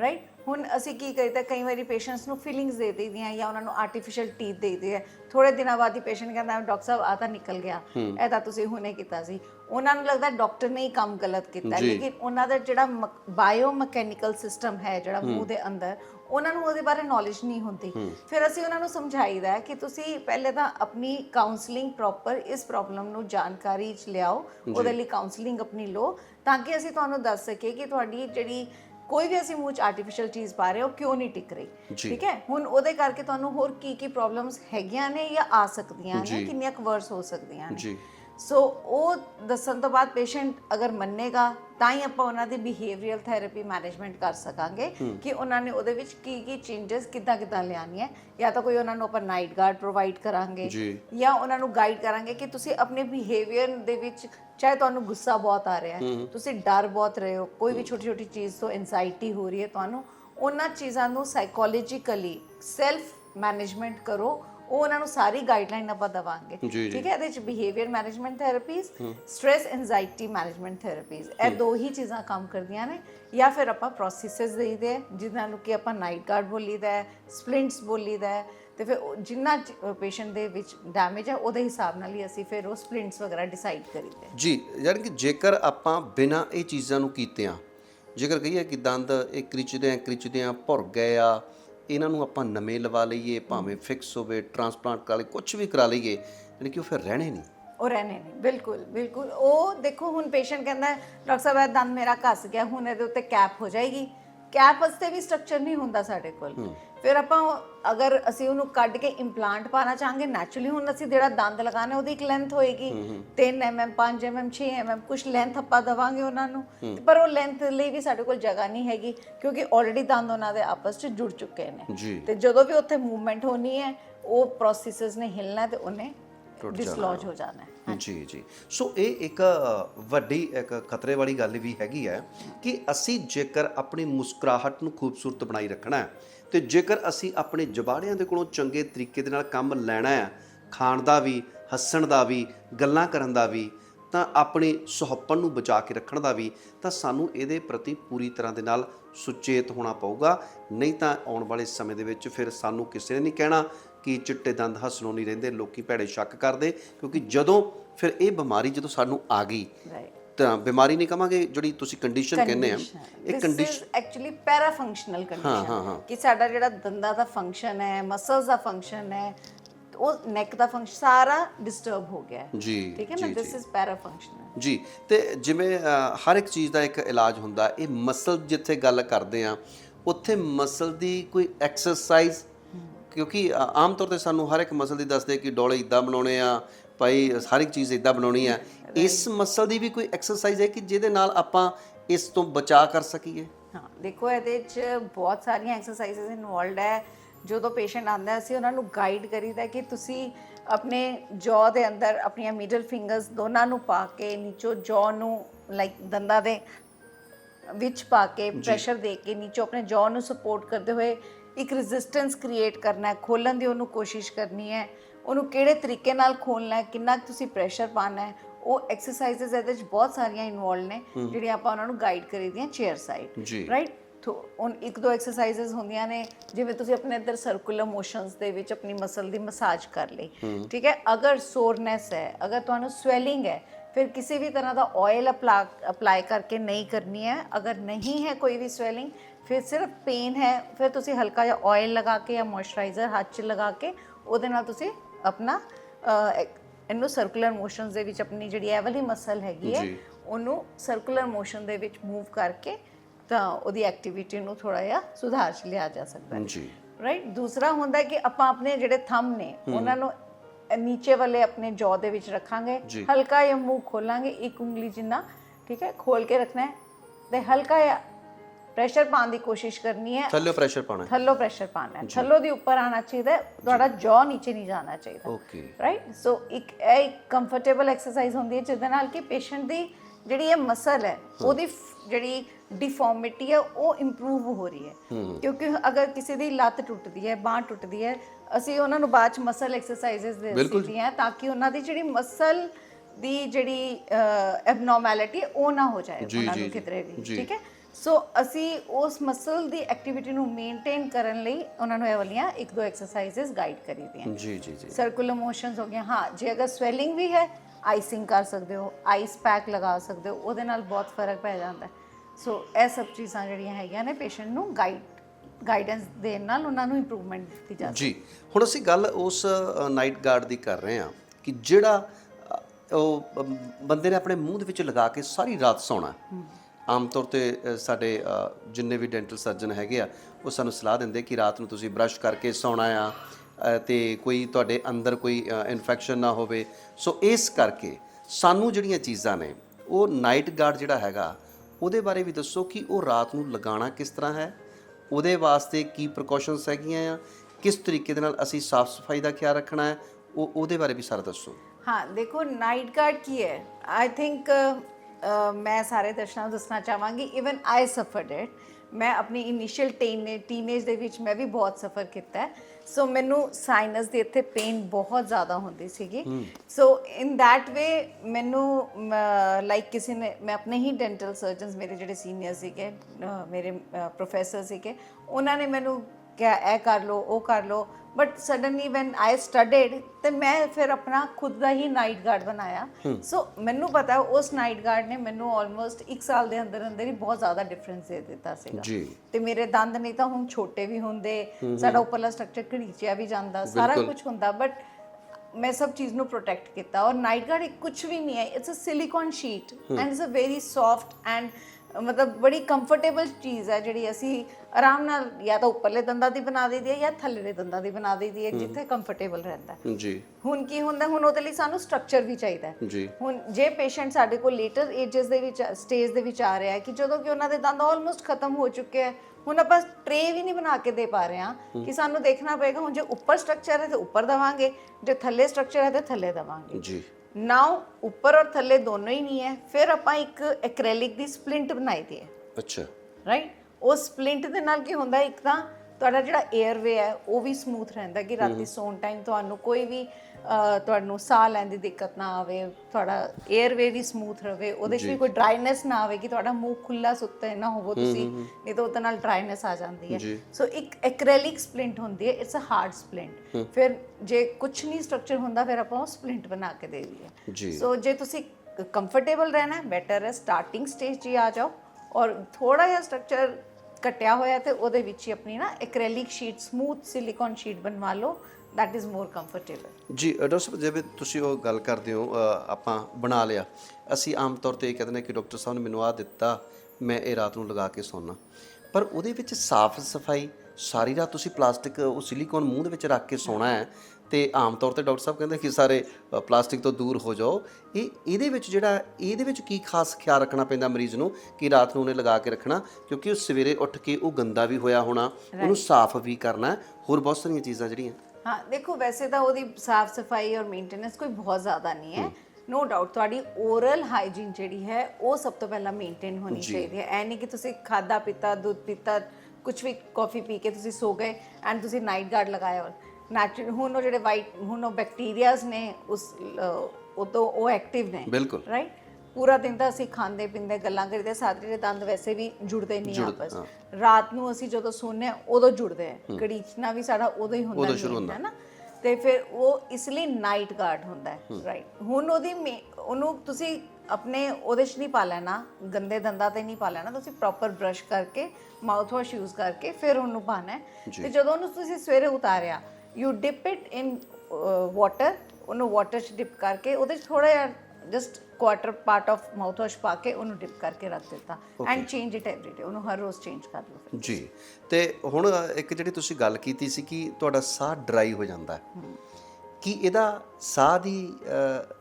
ਰਾਈਟ ਹੁਣ ਅਸੀਂ ਕੀ ਕਰੀਦਾ ਕਈ ਵਾਰੀ ਪੇਸ਼ੈਂਟਸ ਨੂੰ ਫੀਲਿੰਗਸ ਦੇ ਦਈਦੀਆਂ ਜਾਂ ਉਹਨਾਂ ਨੂੰ ਆਰਟੀਫੀਸ਼ੀਅਲ ਟੀਥ ਦੇ ਦਈਦੇ ਆ ਥੋੜੇ ਦਿਨਾਂ ਬਾਅਦ ਹੀ ਪੇਸ਼ੈਂਟ ਕਹਿੰਦਾ ਡਾਕਟਰ ਸਾਹਿਬ ਆ ਤਾਂ ਨਿਕਲ ਗਿਆ। ਇਹ ਤਾਂ ਤੁਸੀਂ ਹੁਣੇ ਕੀਤਾ ਸੀ। ਉਹਨਾਂ ਨੂੰ ਲੱਗਦਾ ਡਾਕਟਰ ਨੇ ਹੀ ਕੰਮ ਗਲਤ ਕੀਤਾ। ਲੇਕਿਨ ਉਹਨਾਂ ਦਾ ਜਿਹੜਾ ਬਾਇਓ ਮਕੈਨੀਕਲ ਸਿਸਟਮ ਹੈ ਜਿਹੜਾ ਮੂੰਹ ਦੇ ਅੰਦਰ ਉਹਨਾਂ ਨੂੰ ਉਹਦੇ ਬਾਰੇ ਨੌਲੇਜ ਨਹੀਂ ਹੁੰਦੀ। ਫਿਰ ਅਸੀਂ ਉਹਨਾਂ ਨੂੰ ਸਮਝਾਈਦਾ ਕਿ ਤੁਸੀਂ ਪਹਿਲੇ ਤਾਂ ਆਪਣੀ ਕਾਉਂਸਲਿੰਗ ਪ੍ਰੋਪਰ ਇਸ ਪ੍ਰੋਬਲਮ ਨੂੰ ਜਾਣਕਾਰੀ ਚ ਲਿਆਓ। ਉਹਦੇ ਲਈ ਕਾਉਂਸਲਿੰਗ ਆਪਣੀ ਲਓ ਤਾਂ ਕਿ ਅਸੀਂ ਤੁਹਾਨੂੰ ਦੱਸ ਸਕੀਏ ਕਿ ਤੁਹਾਡੀ ਜਿਹੜੀ ਕੋਈ ਵੀ ਅਸੀਂ ਮੂੰਹ 'ਚ ਆਰਟੀਫੀਸ਼ੀਅਲ ਚੀਜ਼ ਪਾ ਰਹੇ ਹੋ ਕਿਉਂ ਨਹੀਂ ਟਿਕ ਰਹੀ। ਠੀਕ ਹੈ? ਹੁਣ ਉਹਦੇ ਕਰਕੇ ਤੁਹਾਨੂੰ ਹੋਰ ਕੀ ਕੀ ਪ੍ਰੋਬਲਮਸ ਹੈਗੀਆਂ ਨੇ ਜਾਂ ਆ ਸਕਦੀਆਂ। ਨੇ? ਕਿੰਨੀਆਂ ਕੁ ਵਰਸ ਹੋ ਸਕਦੀਆਂ ਨੇ?
ਜੀ।
ਸੋ ਉਹ ਦੱਸਣ ਤੋਂ ਬਾਅਦ ਪੇਸ਼ੈਂਟ ਅਗਰ ਮੰਨੇਗਾ ਤਾਂ ਹੀ ਆਪਾਂ ਉਹਨਾਂ ਦੀ ਬਿਹੇਵੀਅਰਲ ਥੈਰੇਪੀ ਮੈਨੇਜਮੈਂਟ ਕਰ ਸਕਾਂਗੇ ਕਿ ਉਹਨਾਂ ਨੇ ਉਹਦੇ ਵਿੱਚ ਕੀ ਕੀ ਚੇਂਜਸ ਕਿੱਦਾਂ ਕਿੱਦਾਂ ਲਿਆਉਣੀ ਹੈ। ਜਾਂ ਤਾਂ ਕੋਈ ਉਹਨਾਂ ਨੂੰ ਆਪਾਂ ਨਾਈਟ ਗਾਰਡ ਪ੍ਰੋਵਾਈਡ ਕਰਾਂਗੇ
ਜੀ।
ਉਹਨਾਂ ਨੂੰ ਗਾਈਡ ਕਰਾਂਗੇ ਕਿ ਤੁਸੀਂ ਆਪਣੇ ਬਿਹੇਵੀਅਰ ਦੇ ਵਿੱਚ ਚਾਹੇ ਤੁਹਾਨੂੰ ਗੁੱਸਾ ਬਹੁਤ ਆ ਰਿਹਾ ਹੈ ਤੁਸੀਂ ਡਰ ਬਹੁਤ ਰਹੇ ਹੋ ਕੋਈ ਵੀ ਛੋਟੀ ਛੋਟੀ ਚੀਜ਼ ਤੋਂ ਐਂਜ਼ਾਈਟੀ ਹੋ ਰਹੀ ਹੈ ਤੁਹਾਨੂੰ ਉਹਨਾਂ ਚੀਜ਼ਾਂ ਨੂੰ ਸਾਈਕੋਲੋਜੀਕਲੀ ਸੈਲਫ ਮੈਨੇਜਮੈਂਟ ਕਰੋ ਉਹ ਉਹਨਾਂ ਨੂੰ ਸਾਰੀ ਗਾਈਡਲਾਈਨ ਆਪਾਂ ਦਵਾਂਗੇ। ਠੀਕ ਹੈ? ਇਹਦੇ ਚ behaviour management therapies stress anxiety management therapies ਇਹ ਦੋ ਹੀ ਚੀਜ਼ਾਂ ਕੰਮ ਕਰਦੀਆਂ ਨੇ। ਜਾਂ ਫਿਰ ਆਪਾਂ ਪ੍ਰੋਸੈਸਸ ਦੇਈਦੇ ਆ ਜਿਨ੍ਹਾਂ ਨੂੰ ਕਿ ਆਪਾਂ ਨਾਈਟ ਗਾਰਡ ਬੋਲੀਦਾ ਹੈ ਸਪਲਿੰਟਸ ਬੋਲੀਦਾ ਹੈ। ਤੇ ਫਿਰ ਜਿੰਨਾ ਪੇਸ਼ੈਂਟ ਦੇ ਵਿੱਚ ਡੈਮੇਜ ਹੈ ਉਹਦੇ ਹਿਸਾਬ ਨਾਲ ਹੀ ਅਸੀਂ ਫਿਰ ਉਹ ਸਪਲਿੰਟਸ ਵਗੈਰਾ ਡਿਸਾਈਡ ਕਰੀਦੇ।
ਜੀ ਯਾਨੀ ਕਿ ਜੇਕਰ ਆਪਾਂ ਬਿਨਾਂ ਇਹ ਚੀਜ਼ਾਂ ਨੂੰ ਕੀਤਿਆਂ ਜੇਕਰ ਕਹੀਏ ਕਿ ਦੰਦ ਇਹ ਕ੍ਰਿਚਦੇ ਆ ਕ੍ਰਿਚਦੇ ਆ ਭੁਰ ਗਏ ਆ ਇਹਨਾਂ ਨੂੰ ਆਪਾਂ ਨਵੇਂ ਲਵਾ ਲਈਏ ਭਾਵੇਂ ਫਿਕਸ ਹੋਵੇ ਟ੍ਰਾਂਸਪਲਾਂਟ ਕਰਾ ਲਈ ਕੁਝ ਵੀ ਕਰਾ ਲਈਏ ਯਾਨੀ ਕਿ ਉਹ ਫਿਰ ਰਹਿਣੇ ਨਹੀਂ।
ਉਹ ਰਹਿਣੇ ਨਹੀਂ ਬਿਲਕੁਲ ਬਿਲਕੁਲ। ਉਹ ਦੇਖੋ ਹੁਣ ਪੇਸ਼ੈਂਟ ਕਹਿੰਦਾ ਡਾਕਟਰ ਸਾਹਿਬ ਇਹ ਦੰਦ ਮੇਰਾ ਘਸ ਗਿਆ ਹੁਣ ਇਹਦੇ ਉੱਤੇ ਕੈਪ ਹੋ ਜਾਏਗੀ। ਕੈਪ ਵਾਸਤੇ ਵੀ ਸਟਰਕਚਰ ਨਹੀਂ ਹੁੰਦਾ ਸਾਡੇ ਕੋਲ। ਫਿਰ ਆਪਾਂ ਉਹ- ਅਗਰ ਅਸੀਂ ਉਹਨੂੰ ਕੱਢ ਕੇ ਇੰਪਲਾਂਟ ਪਾਣਾ ਚਾਹਾਂਗੇ ਨੈਚੁਰਲੀ ਹੁਣ ਅਸੀਂ ਜਿਹੜਾ ਦੰਦ ਲਗਾਣਾ ਉਹਦੀ ਇੱਕ ਲੈਂਥ ਹੋਏਗੀ। 3 mm 5 mm 6 mm ਕੁਝ ਲੈਂਥ ਆਪਾਂ ਦਵਾਂਗੇ ਉਹਨਾਂ ਨੂੰ। ਪਰ ਉਹ ਲੈਂਥ ਲਈ ਵੀ ਸਾਡੇ ਕੋਲ ਜਗ੍ਹਾ ਨਹੀਂ ਹੈਗੀ ਕਿਉਂਕਿ ਆਲਰੇਡੀ ਦੰਦ ਉਹਨਾਂ ਦੇ ਆਪਸ 'ਚ ਜੁੜ ਚੁੱਕੇ ਨੇ।
ਜੀ।
ਤੇ ਜਦੋਂ ਵੀ ਉੱਥੇ ਮੂਵਮੈਂਟ ਹੋਣੀ ਹੈ ਉਹ ਪ੍ਰੋਸੈਸਸ ਨੇ ਹਿਲਣਾ ਤੇ ਉਹਨੇ ਡਿਸਲੌਜ ਹੋ ਜਾਣਾ ਹੈ।
ਜੀ ਜੀ। ਸੋ ਇਹ ਇੱਕ ਵੱਡੀ ਇੱਕ ਖਤਰੇ ਵਾਲੀ ਗੱਲ ਵੀ ਹੈਗੀ ਹੈ ਕਿ ਅਸੀਂ ਜੇਕਰ ਆਪਣੀ ਮੁਸਕਰਾਹਟ ਨੂੰ ਖੂਬਸੂਰਤ ਬਣਾਈ ਰੱਖਣਾ ਹੈ ਤੇ ਜੇਕਰ ਅਸੀਂ ਆਪਣੇ ਜਬਾੜਿਆਂ ਦੇ ਕੋਲੋਂ ਚੰਗੇ ਤਰੀਕੇ ਦੇ ਨਾਲ ਕੰਮ ਲੈਣਾ ਹੈ ਖਾਣ ਦਾ ਵੀ ਹੱਸਣ ਦਾ ਵੀ ਗੱਲਾਂ ਕਰਨ ਦਾ ਵੀ ਤਾਂ ਆਪਣੀ ਸੁਹੱਪਣ ਨੂੰ ਬਚਾ ਕੇ ਰੱਖਣ ਦਾ ਵੀ ਤਾਂ ਸਾਨੂੰ ਇਹਦੇ ਪ੍ਰਤੀ ਪੂਰੀ ਤਰ੍ਹਾਂ ਦੇ ਨਾਲ ਸੁਚੇਤ ਹੋਣਾ ਪਊਗਾ। ਨਹੀਂ ਤਾਂ ਆਉਣ ਵਾਲੇ ਸਮੇਂ ਦੇ ਵਿੱਚ ਫਿਰ ਸਾਨੂੰ ਕਿਸੇ ਨੇ ਨਹੀਂ ਕਹਿਣਾ ਕਿ ਚਿੱਟੇ ਦੰਦ ਹੱਸਣੋਂ ਨਹੀਂ ਰਹਿੰਦੇ ਲੋਕੀ ਭੈੜੇ ਸ਼ੱਕ ਕਰਦੇ ਕਿਉਂਕਿ ਜਦੋਂ ਫਿਰ ਇਹ ਬਿਮਾਰੀ ਜਦੋਂ ਸਾਨੂੰ ਆ ਗਈ ਤਾਂ ਬਿਮਾਰੀ ਨਹੀਂ ਕਹਾਂਗੇ ਜਿਹੜੀ ਤੁਸੀਂ ਕੰਡੀਸ਼ਨ ਕਹਿੰਦੇ ਆ। ਇਹ condition
actually para functional condition ਕਿ ਸਾਡਾ ਜਿਹੜਾ ਦੰਦਾਂ ਦਾ ਫੰਕਸ਼ਨ ਹੈ ਮਸਲਸ ਦਾ ਫੰਕਸ਼ਨ ਹੈ ਉਹ ਨੈਕ ਦਾ ਫੰਕਸ਼ਨ ਸਾਰਾ ਡਿਸਟਰਬ ਹੋ ਗਿਆ
ਜੀ
ਠੀਕ ਹੈ ਨਾ? ਦਿਸ ਇਜ਼ ਪੈਰਾ ਫੰਕਸ਼ਨਲ
ਜੀ ਤੇ ਜਿਵੇਂ ਹਰ ਇੱਕ ਚੀਜ਼ ਦਾ ਇੱਕ ਇਲਾਜ ਹੁੰਦਾ ਇਹ ਮਸਲ ਜਿੱਥੇ ਗੱਲ ਕਰਦੇ ਆ ਉੱਥੇ ਮਸਲ ਦੀ ਕੋਈ ਐਕਸਰਸਾਈਜ਼ ਕਿਉਂਕਿ ਆਮ ਤੌਰ ਤੇ ਸਾਨੂੰ ਹਰ ਇੱਕ ਮਸਲ ਦੀ ਦੱਸਦੇ ਕਿ ਡੋਲੇ ਇਦਾਂ ਬਣਾਉਣੇ ਆ ਭਾਈ ਹਰ ਇੱਕ ਚੀਜ਼ ਇਦਾਂ ਬਣਾਉਣੀ ਆ। ਇਸ ਮਸਲ ਦੀ ਵੀ ਕੋਈ ਐਕਸਰਸਾਈਜ਼ ਹੈ ਕਿ ਜਿਹਦੇ ਨਾਲ ਆਪਾਂ ਇਸ ਤੋਂ ਬਚਾ ਕਰ ਸਕੀਏ?
ਹਾਂ ਦੇਖੋ ਇਹਦੇ ਚ ਬਹੁਤ ਸਾਰੀਆਂ ਐਕਸਰਸਾਈਜ਼ਸ ਇਨਵੋਲਡ ਹੈ। ਜਦੋਂ ਪੇਸ਼ੈਂਟ ਆਂਦਾ ਹੈ, ਅਸੀਂ ਉਹਨਾਂ ਨੂੰ ਗਾਈਡ ਕਰੀਦਾ ਕਿ ਤੁਸੀਂ ਆਪਣੇ ਜੌ ਦੇ ਅੰਦਰ ਆਪਣੀਆਂ ਮਿਡਲ ਫਿੰਗਰਸ ਦੋਨਾਂ ਨੂੰ ਪਾ ਕੇ ਨੀਚੋਂ ਜੌ ਨੂੰ ਲਾਈਕ ਦੰਦਾਂ ਦੇ ਵਿੱਚ ਪਾ ਕੇ ਪ੍ਰੈਸ਼ਰ ਦੇ ਕੇ ਨੀਚੋਂ ਆਪਣੇ ਜੌ ਨੂੰ ਸਪੋਰਟ ਕਰਦੇ ਹੋਏ ਇੱਕ ਰੈਜ਼ਿਸਟੈਂਸ ਕ੍ਰੀਏਟ ਕਰਨਾ ਹੈ ਖੋਲਣ ਦੀ ਉਹਨੂੰ ਕੋਸ਼ਿਸ਼ ਕਰਨੀ ਹੈ ਉਹਨੂੰ ਕਿਹੜੇ ਤਰੀਕੇ ਨਾਲ ਖੋਲਣਾ ਹੈ ਕਿੰਨਾ ਕੁ ਤੁਸੀਂ ਪ੍ਰੈਸ਼ਰ ਪਾਣਾ ਹੈ ਉਹ ਐਕਸਰਸਾਈਜ਼ਸ ਇਹਦੇ ਵਿੱਚ ਬਹੁਤ ਸਾਰੀਆਂ ਇਨਵੋਲਡ ਨੇ ਜਿਹੜੀਆਂ ਆਪਾਂ ਉਹਨਾਂ ਨੂੰ ਗਾਈਡ ਕਰੀਦੀਆਂ ਚੇਅਰ ਸਾਈਡ। ਰਾਈਟ ਤੋ ਹੁਣ ਇੱਕ ਦੋ ਐਕਸਰਸਾਈਜ਼ਸ ਹੁੰਦੀਆਂ ਨੇ ਜਿਵੇਂ ਤੁਸੀਂ ਆਪਣੇ ਅੰਦਰ ਸਰਕੂਲਰ ਮੋਸ਼ਨਸ ਦੇ ਵਿੱਚ ਆਪਣੀ ਮਸਲ ਦੀ ਮਸਾਜ ਕਰ ਲਈ ਠੀਕ ਹੈ? ਅਗਰ ਸੋਰਨੈਸ ਹੈ ਅਗਰ ਤੁਹਾਨੂੰ ਸਵੈਲਿੰਗ ਹੈ ਫਿਰ ਕਿਸੇ ਵੀ ਤਰ੍ਹਾਂ ਦਾ ਆਇਲ ਅਪਲਾਈ ਕਰਕੇ ਨਹੀਂ ਕਰਨੀ ਹੈ। ਅਗਰ ਨਹੀਂ ਹੈ ਕੋਈ ਵੀ ਸਵੈਲਿੰਗ ਫਿਰ ਸਿਰਫ ਪੇਨ ਹੈ। ਫਿਰ ਤੁਸੀਂ ਹਲਕਾ ਜਿਹਾ ਆਇਲ ਲਗਾ ਕੇ ਜਾਂ ਮੋਇਸਚਰਾਈਜ਼ਰ ਹੱਥ 'ਚ ਲਗਾ ਕੇ ਉਹਦੇ ਨਾਲ ਤੁਸੀਂ ਆਪਣਾ ਇਹਨੂੰ ਸਰਕੂਲਰ ਮੋਸ਼ਨਸ ਦੇ ਵਿੱਚ ਆਪਣੀ ਜਿਹੜੀ ਇਹ ਵਾਲੀ ਮਸਲ ਹੈਗੀ ਹੈ। ਉਹਨੂੰ ਸਰਕੂਲਰ ਮੋਸ਼ਨ ਦੇ ਵਿੱਚ ਮੂਵ ਕਰਕੇ ਤਾਂ ਉਹਦੀ ਐਕਟੀਵਿਟੀ ਨੂੰ ਥੋੜਾ ਜਿਹਾ ਸੁਧਾਰ ਚ ਲਿਆ ਜਾ ਸਕਦਾ ਹੈ।
ਜੀ।
ਰਾਈਟ ਦੂਸਰਾ ਹੁੰਦਾ ਕਿ ਆਪਾਂ ਆਪਣੇ ਜਿਹੜੇ ਥੰਮ ਨੇ ਉਹਨਾਂ ਨੂੰ ਨੀਚੇ ਵਾਲੇ ਆਪਣੇ ਜੌ ਦੇ ਵਿੱਚ ਰੱਖਾਂਗੇ।
ਜੀ।
ਹਲਕਾ ਜਿਹਾ ਮੂੰਹ ਖੋਲਾਂਗੇ ਇੱਕ ਉਂਗਲੀ ਜਿੰਨਾ ਠੀਕ ਹੈ ਖੋਲ ਕੇ ਰੱਖਣਾ ਹੈ। ਤੇ ਹਲਕਾ ਜਿਹਾ ਪ੍ਰੈਸ਼ਰ ਪਾਉਣ ਦੀ ਕੋਸ਼ਿਸ਼ ਕਰਨੀ ਹੈ।
ਥੱਲੇ ਪ੍ਰੈਸ਼ਰ ਪਾਣਾ
ਥੱਲੋਂ ਪ੍ਰੈਸ਼ਰ ਪਾਉਣਾ ਹੈ। ਥੱਲੋਂ ਦੀ ਉੱਪਰ ਆਣਾ ਚਾਹੀਦਾ ਹੈ। ਤੁਹਾਡਾ ਜੌ ਨੀਚੇ ਨਹੀਂ ਜਾਣਾ ਚਾਹੀਦਾ।
ਓਕੇ।
ਰਾਈਟ ਸੋ ਇੱਕ ਇਹ ਇੱਕ ਕੰਫਰਟੇਬਲ ਐਕਸਰਸਾਈਜ਼ ਹੁੰਦੀ ਹੈ ਜਿਹਦੇ ਨਾਲ ਕਿ ਪੇਸ਼ੈਂਟ ਦੀ ਜਿਹੜੀ ਇਹ ਮਸਲ ਹੈ ਉਹਦੀ ਫ- ਜਿਹੜੀ ਡਿਫਾਰਮਿਟੀ ਹੈ ਉਹ ਇੰਪਰੂਵ ਹੋ ਰਹੀ ਹੈ। ਕਿਉਂਕਿ ਅਗਰ ਕਿਸੇ ਦੀ ਲੱਤ ਟੁੱਟਦੀ ਹੈ ਬਾਹ ਟੁੱਟਦੀ ਹੈ ਅਸੀਂ ਉਹਨਾਂ ਨੂੰ ਬਾਅਦ ਚ ਮਸਲ ਐਕਸਰਸਾਈਜ਼ਸ ਦੇ। ਸਕਦੇ ਹਾਂ ਤਾਂ ਕਿ ਉਹਨਾਂ ਦੀ ਜਿਹੜੀ ਮਸਲ ਦੀ ਜਿਹੜੀ ਐਬਨੋਰਮੈਲਿਟੀ ਉਹ ਨਾ ਹੋ ਜਾਏ ਉਹਨਾਂ ਨੂੰ ਕਿਧਰੇ ਵੀ। ਠੀਕ ਹੈ? ਸੋ ਅਸੀਂ ਉਸ ਮਸਲ ਦੀ ਐਕਟੀਵਿਟੀ ਨੂੰ ਮੇਨਟੇਨ ਕਰਨ ਲਈ ਉਹਨਾਂ ਨੂੰ ਇਹ ਵਾਲੀਆਂ ਇੱਕ ਦੋ ਐਕਸਰਸਾਈਜ਼ਸ ਗਾਈਡ ਕਰੀਦੀਆਂ
ਜੀ ਜੀ ਜੀ।
ਸਰਕੂਲਰ ਮੋਸ਼ਨਸ ਹੋ ਗਿਆ ਹਾਂ ਜੇ ਅਗਰ ਸਵੈਲਿੰਗ ਵੀ ਹੈ ਆਈਸਿੰਗ ਕਰ ਸਕਦੇ ਹੋ ਆਈਸ ਪੈਕ ਲਗਾ ਸਕਦੇ ਹੋ ਉਹਦੇ ਨਾਲ ਬਹੁਤ ਫ਼ਰਕ ਪੈ ਜਾਂਦਾ ਹੈ। ਸੋ ਇਹ ਸਭ ਚੀਜ਼ਾਂ ਜਿਹੜੀਆਂ ਹੈਗੀਆਂ ਨੇ ਪੇਸ਼ੈਂਟ ਨੂੰ ਗਾਈਡ ਗਾਈਡੈਂਸ ਦੇਣ ਨਾਲ ਉਹਨਾਂ ਨੂੰ ਇੰਪਰੂਵਮੈਂਟ ਦਿੱਤੀ ਜਾ
ਜੀ ਹੁਣ ਅਸੀਂ ਗੱਲ ਉਸ ਨਾਈਟ ਗਾਰਡ ਦੀ ਕਰ ਰਹੇ ਹਾਂ ਕਿ ਜਿਹੜਾ ਉਹ ਬੰਦੇ ਨੇ ਆਪਣੇ ਮੂੰਹ ਦੇ ਵਿੱਚ ਲਗਾ ਕੇ ਸਾਰੀ ਰਾਤ ਸੌਣਾ। ਆਮ ਤੌਰ ਤੇ ਸਾਡੇ ਜਿੰਨੇ ਵੀ ਡੈਂਟਲ ਸਰਜਨ ਹੈਗੇ ਆ ਉਹ ਸਾਨੂੰ ਸਲਾਹ ਦਿੰਦੇ ਕਿ ਰਾਤ ਨੂੰ ਤੁਸੀਂ ਬ੍ਰਸ਼ ਕਰਕੇ ਸੌਣਾ ਆ ਤੇ ਕੋਈ ਤੁਹਾਡੇ ਅੰਦਰ ਕੋਈ ਇਨਫੈਕਸ਼ਨ ਨਾ ਹੋਵੇ। ਸੋ ਇਸ ਕਰਕੇ ਸਾਨੂੰ ਜਿਹੜੀਆਂ ਚੀਜ਼ਾਂ ਨੇ ਉਹ ਨਾਈਟ ਗਾਰਡ ਜਿਹੜਾ ਹੈਗਾ ਉਹਦੇ ਬਾਰੇ ਵੀ ਦੱਸੋ ਕਿ ਉਹ ਰਾਤ ਨੂੰ ਲਗਾਉਣਾ ਕਿਸ ਤਰ੍ਹਾਂ ਹੈ, ਉਹਦੇ ਵਾਸਤੇ ਕੀ ਪ੍ਰੀਕਾਸ਼ਨਸ ਹੈਗੀਆਂ ਆ, ਕਿਸ ਤਰੀਕੇ ਦੇ ਨਾਲ ਅਸੀਂ ਸਾਫ਼ ਸਫ਼ਾਈ ਦਾ ਖਿਆਲ ਰੱਖਣਾ ਹੈ, ਉਹ, ਉਹਦੇ ਬਾਰੇ ਵੀ ਸਾਰਾ ਦੱਸੋ।
ਹਾਂ, ਦੇਖੋ ਨਾਈਟ ਗਾਰਡ ਕੀ ਹੈ? ਆਈ ਥਿੰਕ ਮੈਂ ਸਾਰੇ ਦਰਸ਼ਨਾਂ ਨੂੰ ਦੱਸਣਾ ਚਾਹਾਂਗੀ ਇਵਨ ਆਈ ਸਫਰਡ ਇਟ ਮੈਂ ਆਪਣੀ ਇਨੀਸ਼ੀਅਲ ਟੀਨੇਜ ਦੇ ਵਿੱਚ ਮੈਂ ਵੀ ਬਹੁਤ ਸਫਰ ਕੀਤਾ ਹੈ। ਸੋ ਮੈਨੂੰ ਸਾਈਨਸ ਦੇ ਇੱਥੇ ਪੇਨ ਬਹੁਤ ਜ਼ਿਆਦਾ ਹੁੰਦੀ ਸੀਗੀ। ਸੋ ਇਨ that ਵੇ ਮੈਨੂੰ ਲਾਈਕ ਕਿਸੇ ਨੇ ਮੈਂ ਆਪਣੇ ਹੀ ਡੈਂਟਲ ਸਰਜਨਸ ਮੇਰੇ ਜਿਹੜੇ ਸੀਨੀਅਰ ਸੀਗੇ ਮੇਰੇ ਪ੍ਰੋਫੈਸਰ ਸੀਗੇ ਉਹਨਾਂ ਨੇ ਮੈਨੂੰ ਕਿਹਾ ਇਹ ਕਰ ਲਓ ਉਹ ਕਰ ਲਓ। But suddenly when I studied ਤੇ ਮੈਂ ਫਿਰ ਆਪਣਾ ਖੁਦ ਦਾ ਹੀ ਨਾਈਟ ਗਾਰਡ ਬਣਾਇਆ ਸੋ ਮੈਨੂੰ ਪਤਾ ਉਸ ਨਾਈਟ ਗਾਰਡ ਨੇ ਮੈਨੂੰ ਆਲਮੋਸਟ 1 ਸਾਲ ਦੇ ਅੰਦਰ ਅੰਦਰ ਹੀ ਬਹੁਤ ਜ਼ਿਆਦਾ ਡਿਫਰੈਂਸ ਦੇ ਦਿੱਤਾ ਸੀਗਾ
ਜੀ
ਤੇ ਮੇਰੇ ਦੰਦ ਨਹੀਂ ਤਾਂ ਹੁਣ ਛੋਟੇ ਵੀ ਹੁੰਦੇ ਸਾਡਾ ਉੱਪਰਲਾ ਸਟਰਕਚਰ ਘੜੀਚਿਆ ਵੀ ਜਾਂਦਾ ਸਾਰਾ। ਕੁਝ ਹੁੰਦਾ ਬਟ ਮੈਂ ਸਭ ਚੀਜ਼ ਨੂੰ ਪ੍ਰੋਟੈਕਟ ਕੀਤਾ ਔਰ ਨਾਈਟ ਗਾਰਡ ਇੱਕ ਕੁਝ ਵੀ ਨਹੀਂ ਹੈ it's a silicon sheet and it's a very soft and ਮਤਲਬ ਬੜੀ ਕੰਫਰਟੇਬਲ ਚੀਜ਼ ਹੈ ਜਿਹੜੀ ਅਸੀਂ ਆਰਾਮ ਨਾਲ ਜਾਂ ਤਾਂ ਉੱਪਰਲੇ ਦੰਦਾਂ ਦੀ ਬਣਾ ਦਈਦੀ ਹੈ ਜਾਂ ਥੱਲੇਲੇ ਦੰਦਾਂ ਦੀ ਬਣਾ ਦਈਦੀ ਹੈ ਜਿੱਥੇ ਕੰਫਰਟੇਬਲ ਰਹਿੰਦਾ ਹੈ।
ਜੀ।
ਹੁਣ ਕੀ ਹੁੰਦਾ ਹੁਣ ਉਹਦੇ ਲਈ ਸਾਨੂੰ ਸਟਰਕਚਰ ਵੀ ਚਾਹੀਦਾ ਹੈ।
ਜੀ।
ਹੁਣ ਜੇ ਪੇਸ਼ੈਂਟ ਸਾਡੇ ਕੋਲ ਲੇਟਰ ਏਜਸ ਦੇ ਵਿੱਚ ਸਟੇਜ ਦੇ ਵਿੱਚ ਆ ਰਿਹਾ ਹੈ ਕਿ ਜਦੋਂ ਕਿ ਉਹਨਾਂ ਦੇ ਦੰਦ ਆਲਮੋਸਟ ਖਤਮ ਹੋ ਚੁੱਕੇ ਹੈ ਹੁਣ ਆਪਾਂ ਟਰੇ ਵੀ ਨਹੀਂ ਬਣਾ ਕੇ ਦੇ ਪਾ ਰਹੇ ਹਾਂ ਕਿ ਸਾਨੂੰ ਦੇਖਣਾ ਪਏਗਾ ਹੁਣ ਜੇ ਉੱਪਰ ਸਟਰਕਚਰ ਹੈ ਤੇ ਉੱਪਰ ਦਵਾਂਗੇ ਜੇ ਥੱਲੇ ਸਟਰਕਚਰ ਹੈ ਤੇ ਥੱਲੇ ਦਵਾਂਗੇ।
ਜੀ।
ਨਾਓ ਉੱਪਰ ਔਰ ਥੱਲੇ ਦੋਨੋਂ ਹੀ ਨਹੀਂ ਹੈ ਫਿਰ ਆਪਾਂ ਇੱਕ ਐਕ੍ਰੈਲਿਕ ਦੀ ਸਪਲਿੰਟ ਬਣਾਈ ਦੀ ਹੈ।
ਅੱਛਾ।
ਰਾਈਟ ਉਹ ਸਪਲਿੰਟ ਦੇ ਨਾਲ ਕੀ ਹੁੰਦਾ ਇੱਕ ਤਾਂ ਤੁਹਾਡਾ ਜਿਹੜਾ 에ਅਰਵੇ ਹੈ ਉਹ ਵੀ ਸਮੂਥ ਰਹਿੰਦਾ ਕਿ ਰਾਤੀ ਸੌਣ ਟਾਈਮ ਤੁਹਾਨੂੰ ਕੋਈ ਵੀ ਤੁਹਾਨੂੰ ਸਾਹ ਲੈਣ ਦੀ ਦਿੱਕਤ ਨਾ ਆਵੇ ਤੁਹਾਡਾ 에ਅਰਵੇ ਵੀ ਸਮੂਥ ਰਵੇ ਉਹਦੇ 'ਚ ਵੀ ਕੋਈ ਡਰਾਈਨੈਸ ਨਾ ਆਵੇ ਕਿ ਤੁਹਾਡਾ ਮੂੰਹ ਖੁੱਲਾ ਸੁੱਤੇ ਨਾ ਹੋਵੋ ਤੁਸੀਂ ਨਹੀਂ ਤਾਂ ਉਹਦੇ ਨਾਲ ਡਰਾਈਨੈਸ ਆ ਜਾਂਦੀ ਹੈ। ਸੋ ਇੱਕ ਐਕ੍ਰੈਲਿਕ ਸਪਲਿੰਟ ਹੁੰਦੀ ਹੈ ਇਟਸ ਅ ਹਾਰਡ ਸਪਲਿੰਟ ਫਿਰ ਜੇ ਕੁਝ ਨਹੀਂ ਸਟਰਕਚਰ ਹੁੰਦਾ ਫਿਰ ਆਪਾਂ ਉਹ ਸਪਲਿੰਟ ਬਣਾ ਕੇ ਦੇ ਦਈਏ। ਸੋ ਜੇ ਤੁਸੀਂ ਕੰਫਰਟੇਬਲ ਰਹਿਣਾ ਬੈਟਰ ਹੈ ਸਟਾਰਟਿੰਗ ਸਟੇਜ 'ਚ ਹੀ ਆ ਜਾਓ। ਔਰ ਥੋੜਾ ਜਿਹਾ ਸਟਰਕਚਰ ਕਟਿਆ ਹੋਇਆ ਤੇ ਉਹਦੇ ਵਿੱਚ ਹੀ ਆਪਣੀ ਨਾ acrylic sheet smooth silicon sheet ਬਣਵਾ ਲਓ ਦੈਟ ਇਜ਼ ਮੋਰ ਕੰਫਰਟੇਬਲ
ਜੀ ਡਾਕਟਰ ਸਾਹਿਬ, ਜਿਵੇਂ ਤੁਸੀਂ ਉਹ ਗੱਲ ਕਰਦੇ ਹੋ ਆਪਾਂ ਬਣਾ ਲਿਆ। ਅਸੀਂ ਆਮ ਤੌਰ ਤੇ ਇਹ ਕਹਿੰਦੇ ਨੇ ਕਿ ਡਾਕਟਰ ਸਾਹਿਬ ਨੇ ਮੈਨੂੰ ਆ ਦਿੱਤਾ, ਮੈਂ ਇਹ ਰਾਤ ਨੂੰ ਲਗਾ ਕੇ ਸੌਣਾ ਪਰ ਉਹਦੇ ਵਿੱਚ ਸਾਫ਼ ਸਫ਼ਾਈ, ਸਾਰੀ ਰਾਤ ਤੁਸੀਂ ਪਲਾਸਟਿਕ, ਉਹ ਸਿਲੀਕਨ ਮੂੰਹ ਦੇ ਵਿੱਚ ਰੱਖ ਕੇ ਸੌਣਾ ਹੈ ਤੇ ਆਮ ਤੌਰ ਤੇ ਡਾਕਟਰ ਸਾਹਿਬ ਕਹਿੰਦੇ ਕਿ ਸਾਰੇ ਪਲਾਸਟਿਕ ਤੋਂ ਦੂਰ ਹੋ ਜਾਓ। ਇਹ ਇਹਦੇ ਵਿੱਚ ਜਿਹੜਾ ਇਹਦੇ ਵਿੱਚ ਕੀ ਖਾਸ ਖਿਆਲ ਰੱਖਣਾ ਪੈਂਦਾ ਮਰੀਜ਼ ਨੂੰ ਕਿ ਰਾਤ ਨੂੰ ਉਹਨੇ ਲਗਾ ਕੇ ਰੱਖਣਾ? ਕਿਉਂਕਿ ਉਹ ਸਵੇਰੇ ਉੱਠ ਕੇ ਉਹ ਗੰਦਾ ਵੀ ਹੋਇਆ ਹੋਣਾ ਉਹਨੂੰ ਸਾਫ਼ ਵੀ ਕਰਨਾ ਹੋਰ ਬਹੁਤ ਸਾਰੀਆਂ ਚੀਜ਼ਾਂ ਜਿਹੜੀਆਂ।
ਹਾਂ ਦੇਖੋ ਵੈਸੇ ਤਾਂ ਉਹਦੀ ਸਾਫ਼ ਸਫ਼ਾਈ ਔਰ ਮੇਨਟੇਨੈਂਸ ਕੋਈ ਬਹੁਤ ਜ਼ਿਆਦਾ ਨਹੀਂ ਹੈ। ਨੋ ਡਾਊਟ ਤੁਹਾਡੀ ਓਰਲ ਹਾਈਜੀਨ ਜਿਹੜੀ ਹੈ ਉਹ ਸਭ ਤੋਂ ਪਹਿਲਾਂ ਮੇਨਟੇਨ ਹੋਣੀ ਚਾਹੀਦੀ ਹੈ। ਐ ਨਹੀਂ ਕਿ ਤੁਸੀਂ ਖਾਦਾ ਪੀਤਾ ਦੁੱਧ ਪੀਤਾ ਕੁਝ ਵੀ ਕਾਫੀ ਪੀ ਕੇ ਤੁਸੀਂ ਸੋ ਗਏ ਐਂਡ ਤੁਸੀਂ ਨਾਈਟ ਗਾਰਡ ਲਗਾਇਆ ਔਰ ਨੈਚੁਰਲ ਹੁਣ ਉਹ ਜਿਹੜੇ ਵਾਈਟ ਹੁਣ ਉਹ ਬੈਕਟੀਰੀਆਜ਼ ਨੇ ਉਸ ਉਹ ਤੋਂ ਉਹ ਐਕਟਿਵ ਨੇ
ਬਿਲਕੁਲ।
ਰਾਈਟ ਪੂਰਾ ਦਿਨ ਤਾਂ ਅਸੀਂ ਖਾਂਦੇ ਪੀਂਦੇ ਗੱਲਾਂ ਕਰਦੇ ਸਾਡੇ ਦੇ ਦੰਦ ਵੈਸੇ ਵੀ ਜੁੜਦੇ ਨਹੀਂ ਆਪਸ। ਰਾਤ ਨੂੰ ਅਸੀਂ ਜਦੋਂ ਹਾਂ ਉਦੋਂ ਜੁੜਦੇ ਆ ਘੜੀਚਣਾ ਵੀ ਸਾਡਾ ਉਦੋਂ ਹੀ ਹੁੰਦਾ ਹੈ ਨਾ? ਤੇ ਫਿਰ ਉਹ ਇਸ ਲਈ ਨਾਈਟ ਗਾਰਡ ਹੁੰਦਾ ਹੈ ਰਾਈਟ ਹੁਣ ਉਹਦੀ ਉਹਨੂੰ ਤੁਸੀਂ ਆਪਣੇ ਉਹਦੇ 'ਚ ਨਹੀਂ ਪਾ ਲੈਣਾ ਗੰਦੇ ਦੰਦਾਂ ਤੇ ਨਹੀਂ ਪਾ ਲੈਣਾ ਤੁਸੀਂ ਪ੍ਰੋਪਰ ਬ੍ਰਸ਼ ਕਰਕੇ ਮਾਊਥ ਵਾਸ਼ ਯੂਜ਼ ਕਰਕੇ ਫਿਰ ਉਹਨੂੰ ਪਾਣਾ ਤੇ ਜਦੋਂ ਉਹਨੂੰ ਤੁਸੀਂ ਸਵੇਰੇ ਉਤਾਰਿਆ you dip it in water ਉਹਨੂੰ ਵਾਟਰ 'ਚ ਡਿਪ ਕਰਕੇ ਉਹਦੇ 'ਚ ਥੋੜਾ ਜਿਹਾ just quarter part of mouthwash ਪਾ ਕੇ ਉਹਨੂੰ ਡਿਪ ਕਰਕੇ ਰੱਖ ਦਿੱਤਾ and change it every day ਉਹਨੂੰ ਹਰ ਰੋਜ਼ ਚੇਂਜ ਕਰ ਲਓ
ਜੀ ਤੇ ਹੁਣ ਇੱਕ ਜਿਹੜੀ ਤੁਸੀਂ ਗੱਲ ਕੀਤੀ ਸੀ ਕਿ ਤੁਹਾਡਾ ਸਾਹ ਡਰਾਈ ਹੋ ਜਾਂਦਾ ਹੈ ਕੀ ਇਹਦਾ ਸਾਹ ਦੀ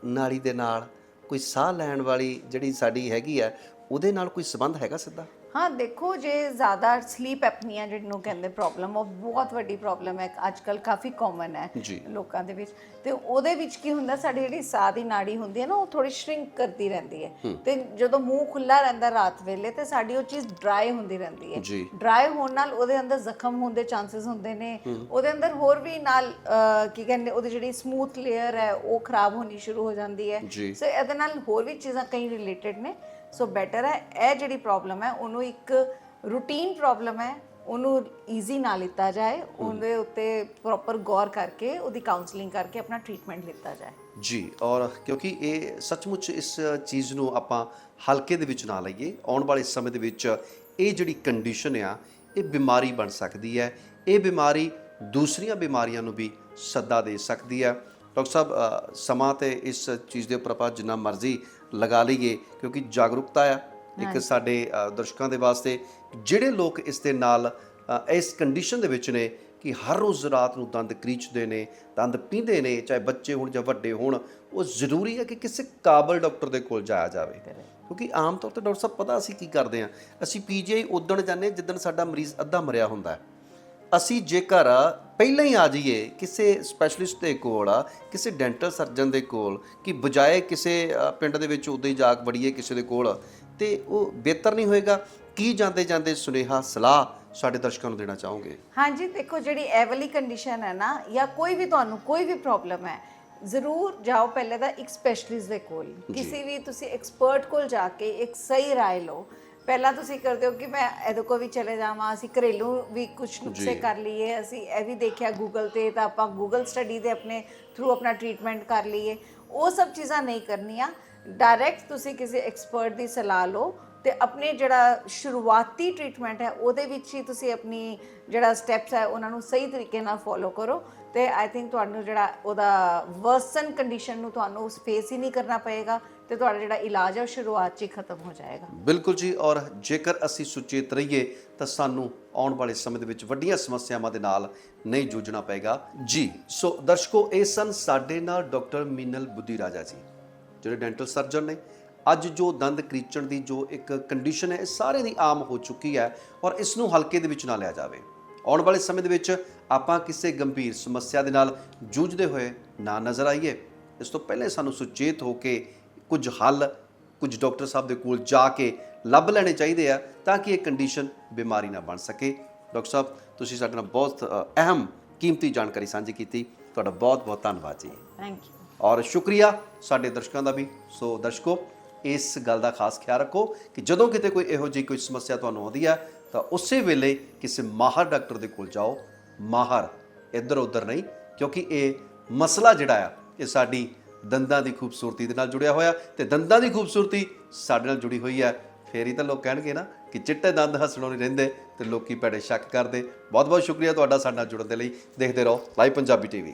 ਨਾੜੀ ਦੇ ਨਾਲ ਕੋਈ ਸਾਹ ਲੈਣ ਵਾਲੀ ਜਿਹੜੀ ਸਾਡੀ ਹੈਗੀ ਹੈ ਉਹਦੇ ਨਾਲ ਕੋਈ ਸੰਬੰਧ ਹੈਗਾ ਸਿੱਧਾ?
ਹਾਂ ਦੇਖੋ ਜੇ ਜ਼ਿਆਦਾ ਸਲੀਪ ਐਪਨੀਆ ਜਿਹਨੂੰ ਕਹਿੰਦੇ ਪ੍ਰੋਬਲਮ ਉਹ ਬਹੁਤ ਵੱਡੀ ਪ੍ਰੋਬਲਮ ਹੈ ਅੱਜ ਕੱਲ ਕਾਫੀ ਕਾਮਨ ਹੈ
ਜੀ।
ਲੋਕਾਂ ਦੇ ਵਿੱਚ। ਤੇ ਉਹਦੇ ਵਿੱਚ ਕੀ ਹੁੰਦਾ ਸਾਡੀ ਜਿਹੜੀ ਸਾਹ ਦੀ ਨਾੜੀ ਹੁੰਦੀ ਹੈ ਨਾ ਉਹ ਥੋੜੀ ਸ਼ਰਿੰਕ ਕਰਦੀ ਰਹਿੰਦੀ ਹੈ। ਤੇ ਜਦੋਂ ਮੂੰਹ ਖੁੱਲਾ ਰਹਿੰਦਾ ਰਾਤ ਵੇਲੇ ਤੇ ਸਾਡੀ ਉਹ ਚੀਜ਼ ਡਰਾਈ ਹੁੰਦੀ ਰਹਿੰਦੀ ਹੈ।
ਜੀ।
ਡਰਾਈ ਹੋਣ ਨਾਲ ਉਹਦੇ ਅੰਦਰ ਜ਼ਖਮ ਹੋਣ ਦੇ ਚਾਂਸਸ ਹੁੰਦੇ ਨੇ। ਉਹਦੇ ਅੰਦਰ ਹੋਰ ਵੀ ਨਾਲ ਅਹ, ਕੀ ਕਹਿੰਦੇ ਉਹਦੀ ਜਿਹੜੀ ਸਮੂਥ ਲੇਅਰ ਹੈ ਉਹ ਖਰਾਬ ਹੋਣੀ ਸ਼ੁਰੂ ਹੋ ਜਾਂਦੀ ਹੈ।
ਜੀ।
ਸੋ ਇਹਦੇ ਨਾਲ ਹੋਰ ਵੀ ਚੀਜ਼ਾਂ ਕਈ ਰਿਲੇਟਡ ਨੇ। ਸੋ ਬੈਟਰ ਹੈ ਇਹ ਜਿਹੜੀ ਪ੍ਰੋਬਲਮ ਹੈ ਉਹਨੂੰ ਇੱਕ ਰੂਟੀਨ ਪ੍ਰੋਬਲਮ ਹੈ ਉਹਨੂੰ ਈਜ਼ੀ ਨਾ ਲਿੱਤਾ ਜਾਏ ਉਹਦੇ ਉੱਤੇ ਪ੍ਰੋਪਰ ਗੌਰ ਕਰਕੇ ਉਹਦੀ ਕਾਉਂਸਲਿੰਗ ਕਰਕੇ ਆਪਣਾ ਟ੍ਰੀਟਮੈਂਟ ਲਿੱਤਾ ਜਾਏ।
ਜੀ ਔਰ ਕਿਉਂਕਿ ਇਹ ਸੱਚਮੁੱਚ ਇਸ ਚੀਜ਼ ਨੂੰ ਆਪਾਂ ਹਲਕੇ ਦੇ ਵਿੱਚ ਨਾ ਲਈਏ ਆਉਣ ਵਾਲੇ ਸਮੇਂ ਦੇ ਵਿੱਚ ਇਹ ਜਿਹੜੀ ਕੰਡੀਸ਼ਨ ਆ ਇਹ ਬਿਮਾਰੀ ਬਣ ਸਕਦੀ ਹੈ। ਇਹ ਬਿਮਾਰੀ ਦੂਸਰੀਆਂ ਬਿਮਾਰੀਆਂ ਨੂੰ ਵੀ ਸੱਦਾ ਦੇ ਸਕਦੀ ਹੈ। ਡਾਕਟਰ ਸਾਹਿਬ ਸਮਾਂ ਤੇ ਇਸ ਚੀਜ਼ ਦੇ ਉੱਪਰ ਆਪਾਂ ਜਿੰਨਾ ਮਰਜ਼ੀ ਲਗਾ ਲਈਏ ਕਿਉਂਕਿ ਜਾਗਰੂਕਤਾ ਆ। ਇੱਕ ਸਾਡੇ ਦਰਸ਼ਕਾਂ ਦੇ ਵਾਸਤੇ ਜਿਹੜੇ ਲੋਕ ਇਸ ਦੇ ਨਾਲ ਇਸ ਕੰਡੀਸ਼ਨ ਦੇ ਵਿੱਚ ਨੇ ਕਿ ਹਰ ਰੋਜ਼ ਰਾਤ ਨੂੰ ਦੰਦ ਕਰੀਚਦੇ ਨੇ ਦੰਦ ਪੀਂਦੇ ਨੇ ਚਾਹੇ ਬੱਚੇ ਹੋਣ ਜਾਂ ਵੱਡੇ ਹੋਣ ਉਹ ਜ਼ਰੂਰੀ ਹੈ ਕਿ ਕਿਸੇ ਕਾਬਲ ਡਾਕਟਰ ਦੇ ਕੋਲ ਜਾਇਆ ਜਾਵੇ। ਕਿਉਂਕਿ ਆਮ ਤੌਰ ਤੇ ਡਾਕਟਰ ਸਾਹਿਬ ਪਤਾ ਅਸੀਂ ਕੀ ਕਰਦੇ ਹਾਂ। ਅਸੀਂ ਪੀਜੀਆਈ ਉਦਣ ਜਾਂਦੇ ਜਿੱਦਣ ਸਾਡਾ ਮਰੀਜ਼ ਅੱਧਾ ਮਰਿਆ ਹੁੰਦਾ ਹੈ। ਅਸੀਂ ਜੇਕਰ ਪਹਿਲਾਂ ਹੀ ਆ ਜਾਈਏ ਕਿਸੇ ਸਪੈਸ਼ਲਿਸਟ ਦੇ ਕੋਲ ਕਿਸੇ ਡੈਂਟਲ ਸਰਜਨ ਦੇ ਕੋਲ ਕਿ ਬਜਾਏ ਕਿਸੇ ਪਿੰਡ ਦੇ ਵਿੱਚ ਉਦੋਂ ਹੀ ਜਾ ਕੇ ਵੜੀਏ ਕਿਸੇ ਦੇ ਕੋਲ ਤੇ ਉਹ ਬਿਹਤਰ ਨਹੀਂ ਹੋਏਗਾ ਕੀ ਜਾਂਦੇ ਜਾਂਦੇ ਸੁਨੇਹਾ ਸਲਾਹ ਸਾਡੇ ਦਰਸ਼ਕਾਂ ਨੂੰ ਦੇਣਾ ਚਾਹੋਗੇ
ਹਾਂਜੀ ਦੇਖੋ ਜਿਹੜੀ ਇਹ ਵਾਲੀ ਕੰਡੀਸ਼ਨ ਹੈ ਨਾ ਜਾਂ ਕੋਈ ਵੀ ਤੁਹਾਨੂੰ ਕੋਈ ਵੀ ਪ੍ਰੋਬਲਮ ਹੈ ਜ਼ਰੂਰ ਜਾਓ ਪਹਿਲੇ ਤਾਂ ਇੱਕ ਸਪੈਸ਼ਲਿਸਟ ਦੇ ਕੋਲ ਕਿਸੇ ਵੀ ਤੁਸੀਂ ਐਕਸਪਰਟ ਕੋਲ ਜਾ ਕੇ ਇੱਕ ਸਹੀ رائے ਲਓ ਪਹਿਲਾਂ ਤੁਸੀਂ ਕਰਦੇ ਹੋ ਕਿ ਮੈਂ ਇਹਦੇ ਕੋਲ ਵੀ ਚਲੇ ਜਾਵਾਂ ਅਸੀਂ ਘਰੇਲੂ ਵੀ ਕੁਝ ਨੁਕਸੇ ਕਰ ਲਈਏ ਅਸੀਂ ਇਹ ਵੀ ਦੇਖਿਆ ਗੂਗਲ ਤੇ ਤਾਂ ਆਪਾਂ ਗੂਗਲ ਸਟੱਡੀ ਦੇ ਆਪਣੇ ਥਰੂ ਆਪਣਾ ਟ੍ਰੀਟਮੈਂਟ ਕਰ ਲਈਏ ਉਹ ਸਭ ਚੀਜ਼ਾਂ ਨਹੀਂ ਕਰਨੀਆਂ ਡਾਇਰੈਕਟ ਤੁਸੀਂ ਕਿਸੇ ਐਕਸਪਰਟ ਦੀ ਸਲਾਹ ਲਓ ਤੇ ਆਪਣੇ ਜਿਹੜਾ ਸ਼ੁਰੂਆਤੀ ਟ੍ਰੀਟਮੈਂਟ ਹੈ, ਉਹਦੇ ਵਿੱਚ ਹੀ ਤੁਸੀਂ ਆਪਣੀ ਜਿਹੜਾ ਸਟੈਪਸ ਹੈ, ਉਹਨਾਂ ਨੂੰ ਸਹੀ ਤਰੀਕੇ ਨਾਲ ਫੋਲੋ ਕਰੋ ਤੇ ਆਈ ਥਿੰਕ ਤੁਹਾਨੂੰ ਜਿਹੜਾ ਉਹਦਾ ਵਰਸਨ ਕੰਡੀਸ਼ਨ ਨੂੰ ਤੁਹਾਨੂੰ ਫੇਸ ਹੀ ਨਹੀਂ ਕਰਨਾ ਪਏਗਾ ਤੇ ਤੁਹਾਡਾ ਜਿਹੜਾ ਇਲਾਜ ਹੈ, ਉਹ ਸ਼ੁਰੂਆਤ 'ਚ ਹੀ ਖਤਮ ਹੋ ਜਾਏਗਾ।
ਬਿਲਕੁਲ ਜੀ, ਔਰ ਜੇਕਰ ਅਸੀਂ ਸੁਚੇਤ ਰਹੀਏ, ਤਾਂ ਸਾਨੂੰ ਆਉਣ ਵਾਲੇ ਸਮੇਂ ਦੇ ਵਿੱਚ ਵੱਡੀਆਂ ਸਮੱਸਿਆਵਾਂ ਦੇ ਨਾਲ ਨਹੀਂ ਜੂਝਣਾ ਪਏਗਾ। ਜੀ, ਸੋ ਦਰਸ਼ਕੋ, ਇਹ ਸਨ ਸਾਡੇ ਨਾਲ ਡਾਕਟਰ ਮੀਨਲ ਬੁੱਧੀ ਰਾਜਾ ਜੀ। ਜਿਹੜੇ ਡੈਂਟਲ ਸਰਜਨ ਨੇ, ਅੱਜ ਜੋ ਦੰਦ ਕਰੀਚਣ ਦੀ ਜੋ ਇੱਕ ਕੰਡੀਸ਼ਨ ਹੈ, ਇਹ ਸਾਰੇ ਦੀ ਆਮ ਹੋ ਚੁੱਕੀ ਹੈ ਔਰ ਇਸ ਨੂੰ ਹਲਕੇ ਦੇ ਵਿੱਚ ਨਾ ਲਿਆ ਜਾਵੇ। ਆਉਣ ਵਾਲੇ ਸਮੇਂ ਦੇ ਵਿੱਚ ਆਪਾਂ ਕਿਸੇ ਗੰਭੀਰ ਸਮੱਸਿਆ ਦੇ ਨਾਲ ਜੂਝਦੇ ਹੋਏ ਨਾ ਨਜ਼ਰ ਆਈਏ। ਇਸ ਤੋਂ ਪਹਿਲੇ ਸਾਨੂੰ ਸੁਚੇਤ ਹੋ ਕੇ ਕੁਝ ਹੱਲ, ਕੁਝ ਡਾਕਟਰ ਸਾਹਿਬ ਦੇ ਕੋਲ ਜਾ ਕੇ ਲੱਭ ਲੈਣੇ ਚਾਹੀਦੇ ਆ ਤਾਂ ਕਿ ਇਹ ਕੰਡੀਸ਼ਨ ਬਿਮਾਰੀ ਨਾ ਬਣ ਸਕੇ। ਡਾਕਟਰ ਸਾਹਿਬ, ਤੁਸੀਂ ਸਾਡੇ ਨਾਲ ਬਹੁਤ ਅਹਿਮ ਕੀਮਤੀ ਜਾਣਕਾਰੀ ਸਾਂਝੀ ਕੀਤੀ। ਤੁਹਾਡਾ ਬਹੁਤ ਬਹੁਤ ਧੰਨਵਾਦ ਜੀ।
ਥੈਂਕ ਯੂ
ਔਰ ਸ਼ੁਕਰੀਆ ਸਾਡੇ ਦਰਸ਼ਕਾਂ ਦਾ ਵੀ। ਸੋ ਦਰਸ਼ਕੋ, ਇਸ ਗੱਲ ਦਾ ਖਾਸ ਖਿਆਲ ਰੱਖੋ ਕਿ ਜਦੋਂ ਕਿਤੇ ਕੋਈ ਇਹੋ ਜਿਹੀ ਕੋਈ ਸਮੱਸਿਆ ਤੁਹਾਨੂੰ ਆਉਂਦੀ ਹੈ, ਤਾਂ ਉਸੇ ਵੇਲੇ ਕਿਸੇ ਮਾਹਰ ਡਾਕਟਰ ਦੇ ਕੋਲ ਜਾਓ। ਮਾਹਰ ਇੱਧਰ ਉੱਧਰ ਨਹੀਂ, ਕਿਉਂਕਿ ਇਹ ਮਸਲਾ ਜਿਹੜਾ ਆ, ਇਹ ਸਾਡੀ ਦੰਦਾਂ ਦੀ ਖੂਬਸੂਰਤੀ ਦੇ ਨਾਲ ਜੁੜਿਆ ਹੋਇਆ ਤੇ ਦੰਦਾਂ ਦੀ ਖੂਬਸੂਰਤੀ ਸਾਡੇ ਨਾਲ ਜੁੜੀ ਹੋਈ ਹੈ। ਫੇਰ ਹੀ ਤਾਂ ਲੋਕ ਕਹਿਣਗੇ ਨਾ ਕਿ ਚਿੱਟੇ ਦੰਦ ਹੱਸਣੋਂ ਨਹੀਂ ਰਹਿੰਦੇ ਤੇ ਲੋਕੀ ਭੈੜੇ ਸ਼ੱਕ ਕਰਦੇ। ਬਹੁਤ ਬਹੁਤ ਸ਼ੁਕਰੀਆ ਤੁਹਾਡਾ ਸਾਡੇ ਨਾਲ ਜੁੜਨ ਦੇ ਲਈ। ਦੇਖਦੇ ਰਹੋ live Punjabi TV.